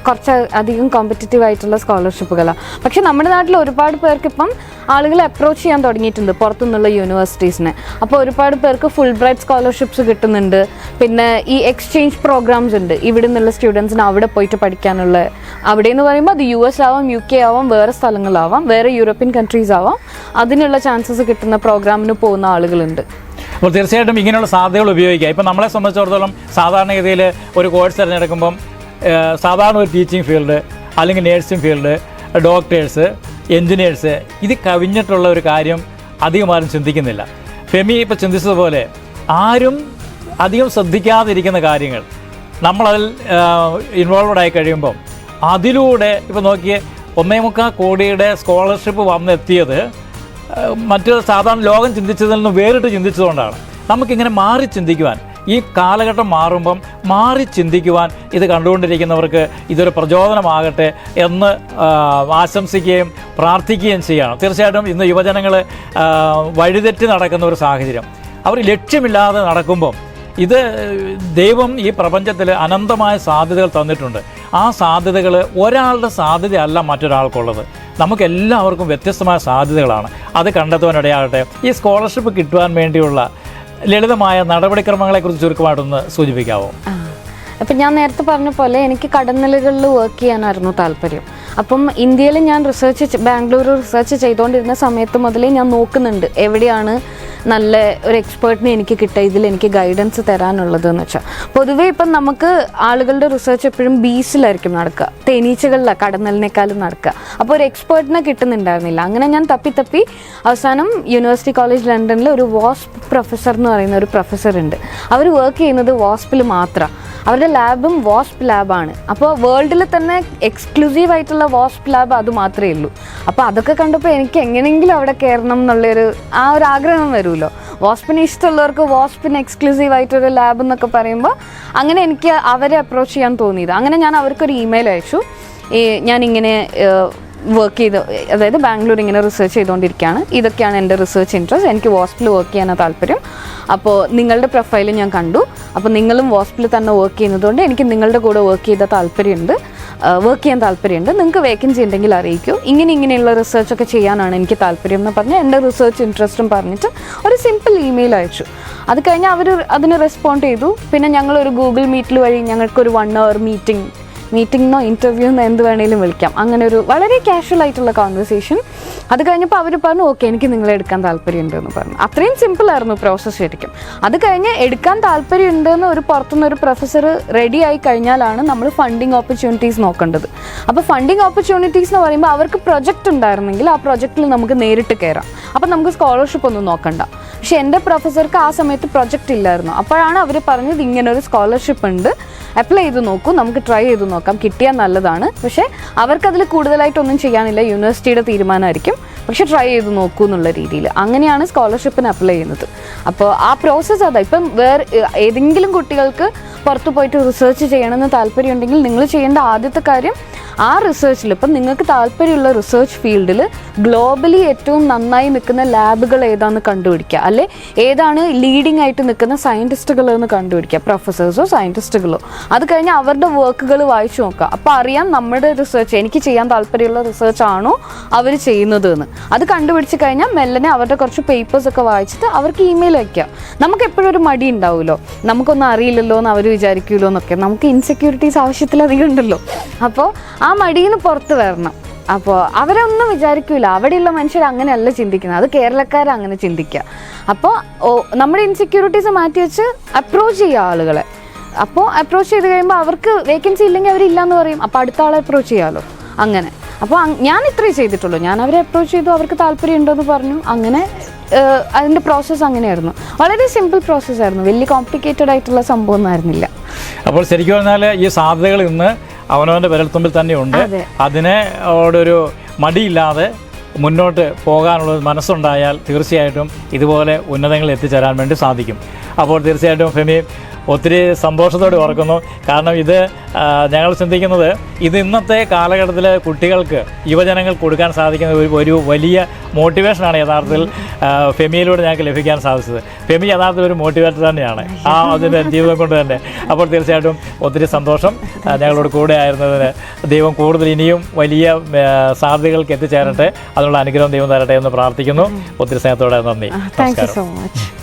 കുറച്ച് അധികം കോമ്പറ്റീറ്റീവ് ആയിട്ടുള്ള സ്കോളർഷിപ്പുകളാണ് പക്ഷെ നമ്മുടെ നാട്ടിൽ ഒരുപാട് പേർക്ക് ഇപ്പം ആളുകൾ അപ്രോച്ച് ചെയ്യാൻ തുടങ്ങിയിട്ടുണ്ട് പുറത്തുനിന്നുള്ള യൂണിവേഴ്സിറ്റീസിനെ അപ്പോൾ ഒരുപാട് പേർക്ക് ഫുൾ ബ്രൈറ്റ് സ്കോളർഷിപ്സ് കിട്ടുന്നുണ്ട്. പിന്നെ ഈ എക്സ്ചേഞ്ച് പ്രോഗ്രാംസ് ഉണ്ട്. ഇവിടെ നിന്നുള്ള സ്റ്റുഡൻസിന് അവിടെ പോയിട്ട് പഠിക്കാനുള്ള അവിടെ എന്ന് പറയുമ്പോൾ അത് യു എസ് ആവാം യു കെ ആവാം വേറെ സ്ഥലങ്ങളാവാം വേറെ യൂറോപ്യൻ കൺട്രീസ് ആവാം. അതിനുള്ള ചാൻസസ് കിട്ടുന്ന പ്രോഗ്രാമിന് പോകുന്ന ആളുകളുണ്ട്. അപ്പോൾ തീർച്ചയായിട്ടും ഇങ്ങനെയുള്ള സാധ്യതകൾ ഉപയോഗിക്കുക ഇപ്പം നമ്മളെ സംബന്ധിച്ചിടത്തോളം സാധാരണഗതിയിൽ ഒരു കോഴ്സ് തിരഞ്ഞെടുക്കുമ്പം സാധാരണ ഒരു ടീച്ചിങ് ഫീൽഡ് അല്ലെങ്കിൽ നേഴ്സിംഗ് ഫീൽഡ് ഡോക്ടേഴ്സ് എൻജിനീയേഴ്സ് ഇത് കവിഞ്ഞിട്ടുള്ള ഒരു കാര്യം അധികമാരും ചിന്തിക്കുന്നില്ല. ഫെമി ഇപ്പോൾ ചിന്തിച്ചതുപോലെ ആരും അധികം ശ്രദ്ധിക്കാതിരിക്കുന്ന കാര്യങ്ങൾ നമ്മളതിൽ ഇൻവോൾവഡ് ആയി കഴിയുമ്പം അതിലൂടെ ഇപ്പോൾ നോക്കിയേ ഒന്നേ മുക്കാൽ കോടിയുടെ സ്കോളർഷിപ്പ് വന്നെത്തിയത് മറ്റ് സാധാരണ ലോകം ചിന്തിച്ചതിൽ നിന്ന് വേറിട്ട് ചിന്തിച്ചതുകൊണ്ടാണ്. നമുക്കിങ്ങനെ മാറി ചിന്തിക്കുവാൻ ഈ കാലഘട്ടം മാറുമ്പം മാറി ചിന്തിക്കുവാൻ ഇത് കണ്ടുകൊണ്ടിരിക്കുന്നവർക്ക് ഇതൊരു പ്രചോദനമാകട്ടെ എന്ന് ആശംസിക്കുകയും പ്രാർത്ഥിക്കുകയും ചെയ്യണം. തീർച്ചയായിട്ടും ഇന്ന് യുവജനങ്ങൾ വഴിതെറ്റി നടക്കുന്ന ഒരു സാഹചര്യം. അവർ ലക്ഷ്യമില്ലാതെ നടക്കുമ്പം ഇത് ദൈവം ഈ പ്രപഞ്ചത്തിൽ അനന്തമായ സാധ്യതകൾ തന്നിട്ടുണ്ട്. ആ സാധ്യതകൾ ഒരാളുടെ സാധ്യതയല്ല മറ്റൊരാൾക്കുള്ളത്. നമുക്ക് എല്ലാവർക്കും വ്യത്യസ്തമായ സാധ്യതകളാണ്. അത് കണ്ടെത്തുവാനിടയാകട്ടെ. ഈ സ്കോളർഷിപ്പ് കിട്ടുവാൻ വേണ്ടിയുള്ള ലളിതമായ നടപടിക്രമങ്ങളെക്കുറിച്ച് ചുരുക്കമായിട്ടൊന്ന് സൂചിപ്പിക്കാവോ. അപ്പം ഞാൻ നേരത്തെ പറഞ്ഞ പോലെ എനിക്ക് കടന്നലുകളിൽ വർക്ക് ചെയ്യാനായിരുന്നു താല്പര്യം. അപ്പം ഇന്ത്യയിൽ ഞാൻ റിസർച്ച് ബാംഗ്ലൂർ റിസർച്ച് ചെയ്തുകൊണ്ടിരുന്ന സമയത്ത് മുതലേ ഞാൻ നോക്കുന്നുണ്ട്. എവിടെയാണ് നല്ല ഒരു എക്സ്പേർട്ടിനെ എനിക്ക് കിട്ടുക ഇതിൽ എനിക്ക് ഗൈഡൻസ് തരാനുള്ളത് എന്ന് വെച്ചാൽ പൊതുവേ ഇപ്പം നമുക്ക് ആളുകളുടെ റിസർച്ച് എപ്പോഴും ബീച്ചിലായിരിക്കും നടക്കുക. തേനീച്ചകളിലാണ് കടന്നലിനേക്കാളും നടക്കുക. അപ്പോൾ ഒരു എക്സ്പേർട്ടിനെ കിട്ടുന്നുണ്ടായിരുന്നില്ല. അങ്ങനെ ഞാൻ തപ്പി തപ്പി അവസാനം യൂണിവേഴ്സിറ്റി കോളേജ് ലണ്ടനിൽ ഒരു വാസ്പ് പ്രൊഫസർ എന്ന് പറയുന്ന ഒരു പ്രൊഫസർ ഉണ്ട്. അവർ വർക്ക് ചെയ്യുന്നത് വാസ്പിൽ മാത്രമാണ് അവരുടെ ലാബും വാസ്പ് ലാബാണ് അപ്പോൾ വേൾഡിൽ തന്നെ എക്സ്ക്ലൂസീവ് ആയിട്ടുള്ള വാസ്പ് ലാബ് അത് മാത്രമേ ഉള്ളൂ. അപ്പോൾ അതൊക്കെ കണ്ടപ്പോൾ എനിക്ക് എങ്ങനെയെങ്കിലും അവിടെ കയറണം എന്നുള്ളൊരു ആ ഒരു ആഗ്രഹം വരുമല്ലോ വാസ്പിന് ഇഷ്ടമുള്ളവർക്ക് വാസ്പിന് എക്സ്ക്ലൂസീവ് ആയിട്ടൊരു ലാബ് എന്നൊക്കെ പറയുമ്പോൾ അങ്ങനെ എനിക്ക് അവരെ അപ്രോച്ച് ചെയ്യാൻ തോന്നിയത്. അങ്ങനെ ഞാൻ അവർക്കൊരു ഇമെയിൽ അയച്ചു. ഈ ഞാനിങ്ങനെ വർക്ക് ചെയ്ത് അതായത് ബാംഗ്ലൂർ ഇങ്ങനെ റിസർച്ച് ചെയ്തുകൊണ്ടിരിക്കുകയാണ്. ഇതൊക്കെയാണ് എന്റെ റിസർച്ച് ഇൻട്രസ്റ്റ് എനിക്ക് വാസ്പിൽ വർക്ക് ചെയ്യാനാണ് താല്പര്യം. അപ്പോൾ നിങ്ങളുടെ പ്രൊഫൈൽ ഞാൻ കണ്ടു. അപ്പോൾ നിങ്ങളും വാസ്പിൽ തന്നെ വർക്ക് ചെയ്യുന്നതുകൊണ്ട് എനിക്ക് നിങ്ങളുടെ കൂടെ വർക്ക് ചെയ്ത താല്പര്യമുണ്ട്. വർക്ക് ചെയ്യാൻ താല്പര്യമുണ്ട്. നിങ്ങൾക്ക് വേക്കൻസി ഉണ്ടെങ്കിൽ അറിയിക്കൂ. ഇങ്ങനെ ഇങ്ങനെയുള്ള റിസർച്ചൊക്കെ ചെയ്യാനാണ് എനിക്ക് താല്പര്യം എന്ന് പറഞ്ഞ് എന്റെ റിസർച്ച് ഇൻട്രസ്റ്റും പറഞ്ഞിട്ട് ഒരു സിമ്പിൾ ഇമെയിൽ അയച്ചു. അത് കഴിഞ്ഞ് അവർ അതിന് റെസ്പോണ്ട് ചെയ്തു. പിന്നെ ഞങ്ങൾ ഒരു ഗൂഗിൾ മീറ്റിൽ വഴി ഞങ്ങൾക്കൊരു വൺ അവർ മീറ്റിംഗ് മീറ്റിംഗിനോ ഇന്റർവ്യൂന്നോ എന്ത് വേണേലും വിളിക്കാം. അങ്ങനെ ഒരു വളരെ കാഷ്വൽ ആയിട്ടുള്ള കോൺവെർസേഷൻ അത് കഴിഞ്ഞപ്പോൾ അവർ പറഞ്ഞു ഓക്കെ എനിക്ക് നിങ്ങളെ എടുക്കാൻ താല്പര്യമുണ്ട് എന്ന് പറഞ്ഞു. അത്രയും സിമ്പിൾ ആയിരുന്നു പ്രോസസ്സ് ശരിക്കും. അത് കഴിഞ്ഞ് എടുക്കാൻ താല്പര്യമുണ്ടെന്ന് ഒരു പുറത്തുനിന്ന് ഒരു പ്രൊഫസർ റെഡി ആയി കഴിഞ്ഞാലാണ് നമ്മൾ ഫണ്ടിങ് ഓപ്പർച്യൂണിറ്റീസ് നോക്കേണ്ടത്. അപ്പോൾ ഫണ്ടിങ് ഓപ്പർച്യൂണിറ്റീസ് എന്ന് പറയുമ്പോൾ അവർക്ക് പ്രൊജക്റ്റ് ഉണ്ടായിരുന്നെങ്കിൽ ആ പ്രൊജക്റ്റിൽ നമുക്ക് നേരിട്ട് കയറാം അപ്പോൾ നമുക്ക് സ്കോളർഷിപ്പ് ഒന്നും നോക്കണ്ട. പക്ഷേ എന്റെ പ്രൊഫസർക്ക് ആ സമയത്ത് പ്രൊജക്റ്റ് ഇല്ലായിരുന്നു. അപ്പോഴാണ് അവർ പറഞ്ഞത് ഇങ്ങനൊരു സ്കോളർഷിപ്പ് ഉണ്ട്. അപ്ലൈ ചെയ്ത് നോക്കൂ. നമുക്ക് ട്രൈ ചെയ്ത് നോക്കാം. കിട്ടിയാൽ നല്ലതാണ്. പക്ഷേ അവർക്കതിൽ കൂടുതലായിട്ടൊന്നും ചെയ്യാനില്ല. യൂണിവേഴ്സിറ്റിയുടെ തീരുമാനമായിരിക്കും. പക്ഷെ ട്രൈ ചെയ്ത് നോക്കൂ എന്നുള്ള രീതിയിൽ. അങ്ങനെയാണ് സ്കോളർഷിപ്പിന് അപ്ലൈ ചെയ്യുന്നത്. അപ്പോൾ ആ പ്രോസസ്സ് അതാ. ഇപ്പം വേറെ ഏതെങ്കിലും കുട്ടികൾക്ക് പുറത്ത് പോയിട്ട് റിസർച്ച് ചെയ്യണമെന്ന് താല്പര്യമുണ്ടെങ്കിൽ നിങ്ങൾ ചെയ്യേണ്ട ആദ്യത്തെ കാര്യം ആ റിസർച്ചിൽ ഇപ്പം നിങ്ങൾക്ക് താല്പര്യമുള്ള റിസർച്ച് ഫീൽഡിൽ ഗ്ലോബലി ഏറ്റവും നന്നായി നിൽക്കുന്ന ലാബുകൾ ഏതാണെന്ന് കണ്ടുപിടിക്കുക. അല്ലെ ഏതാണ് ലീഡിംഗ് ആയിട്ട് നിൽക്കുന്ന സയന്റിസ്റ്റുകൾ എന്ന് കണ്ടുപിടിക്കുക. പ്രൊഫസേഴ്സോ സയന്റിസ്റ്റുകളോ അത് കഴിഞ്ഞ് അവരുടെ വർക്കുകൾ വായിച്ചു നോക്കുക. അപ്പോൾ അറിയാം നമ്മുടെ റിസർച്ച് എനിക്ക് ചെയ്യാൻ താല്പര്യമുള്ള റിസർച്ച് ആണോ അവർ ചെയ്യുന്നത് എന്ന് അത് കണ്ടുപിടിച്ച് കഴിഞ്ഞാൽ മെല്ലനെ അവരുടെ കുറച്ച് പേപ്പേഴ്സ് ഒക്കെ വായിച്ചിട്ട് അവർക്ക് ഇമെയിൽ അയക്കാം നമുക്ക് എപ്പോഴും ഒരു മടി ഉണ്ടാവുമല്ലോ. നമുക്കൊന്നും അറിയില്ലല്ലോ എന്ന് അവർ വിചാരിക്കുമല്ലോ എന്നൊക്കെ. നമുക്ക് ഇൻസെക്യൂരിറ്റീസ് ആവശ്യത്തിലധികം ഉണ്ടല്ലോ. അപ്പോൾ ആ മടിയിൽ നിന്ന് പുറത്ത് വരണം. അപ്പോൾ അവരൊന്നും വിചാരിക്കൂല. അവിടെയുള്ള മനുഷ്യർ അങ്ങനെയല്ല ചിന്തിക്കുന്നത്. അത് കേരളക്കാർ അങ്ങനെ ചിന്തിക്കുക അപ്പോൾ നമ്മുടെ ഇൻസെക്യൂരിറ്റീസ് മാറ്റി വെച്ച് അപ്രോച്ച് ചെയ്യുക ആളുകളെ. അപ്പോൾ അപ്രോച്ച് ചെയ്ത് കഴിയുമ്പോൾ അവർക്ക് വേക്കൻസി ഇല്ലെങ്കിൽ അവരില്ലെന്ന് പറയും. അപ്പോൾ അടുത്ത ആളെ അപ്രോച്ച് ചെയ്യാമല്ലോ അങ്ങനെ. അപ്പോൾ ഞാൻ ഇത്രയും ചെയ്തിട്ടുള്ളൂ. ഞാൻ അവരെ അപ്രോച്ച് ചെയ്തു. അവർക്ക് താല്പര്യം ഉണ്ടെന്ന് പറഞ്ഞു. അങ്ങനെ അതിന്റെ പ്രോസസ്സ് അങ്ങനെയായിരുന്നു. വളരെ സിമ്പിൾ പ്രോസസ്സായിരുന്നു വലിയ കോംപ്ലിക്കേറ്റഡ് ആയിട്ടുള്ള സംഭവം ഒന്നും ആയിരുന്നില്ല. അപ്പോൾ ശരിക്കും പറഞ്ഞാൽ ഈ സാധ്യതകൾ ഇന്ന് അവനവന്റെ വിരൽത്തുമ്പിൽ തന്നെയുണ്ട് ഉണ്ട്. അതിനെ ഒരു മടിയില്ലാതെ മുന്നോട്ട് പോകാനുള്ള മനസ്സുണ്ടായാൽ തീർച്ചയായിട്ടും ഇതുപോലെ ഉന്നതങ്ങളിൽ എത്തിച്ചേരാൻ വേണ്ടി സാധിക്കും. അപ്പോൾ തീർച്ചയായിട്ടും ഫെമി ഒത്തിരി സന്തോഷത്തോടെ ഓർക്കുന്നു. കാരണം ഇത് ഞങ്ങൾ ചിന്തിക്കുന്നത് ഇത് ഇന്നത്തെ കാലഘട്ടത്തിൽ കുട്ടികൾക്ക് യുവജനങ്ങൾ കൊടുക്കാൻ സാധിക്കുന്ന ഒരു ഒരു വലിയ മോട്ടിവേഷനാണ് യഥാർത്ഥത്തിൽ ഫെമിയിലൂടെ ഞങ്ങൾക്ക് ലഭിക്കാൻ സാധിച്ചത്. ഫെമി യഥാർത്ഥത്തിൽ ഒരു മോട്ടിവേറ്റർ തന്നെയാണ്. ആ അതിന്റെ ജീവിതം കൊണ്ട് തന്നെ. അപ്പോൾ തീർച്ചയായിട്ടും ഒത്തിരി സന്തോഷം ഞങ്ങളോട് കൂടെ ആയിരുന്നതിന്. ദൈവം കൂടുതൽ ഇനിയും വലിയ സാധ്യതകൾക്ക് എത്തിച്ചേരട്ടെ. അതിനുള്ള അനുഗ്രഹം ദൈവം തരട്ടെ എന്ന് പ്രാർത്ഥിക്കുന്നു. ഒത്തിരി സ്നേഹത്തോടെ നന്ദി. Thank you so much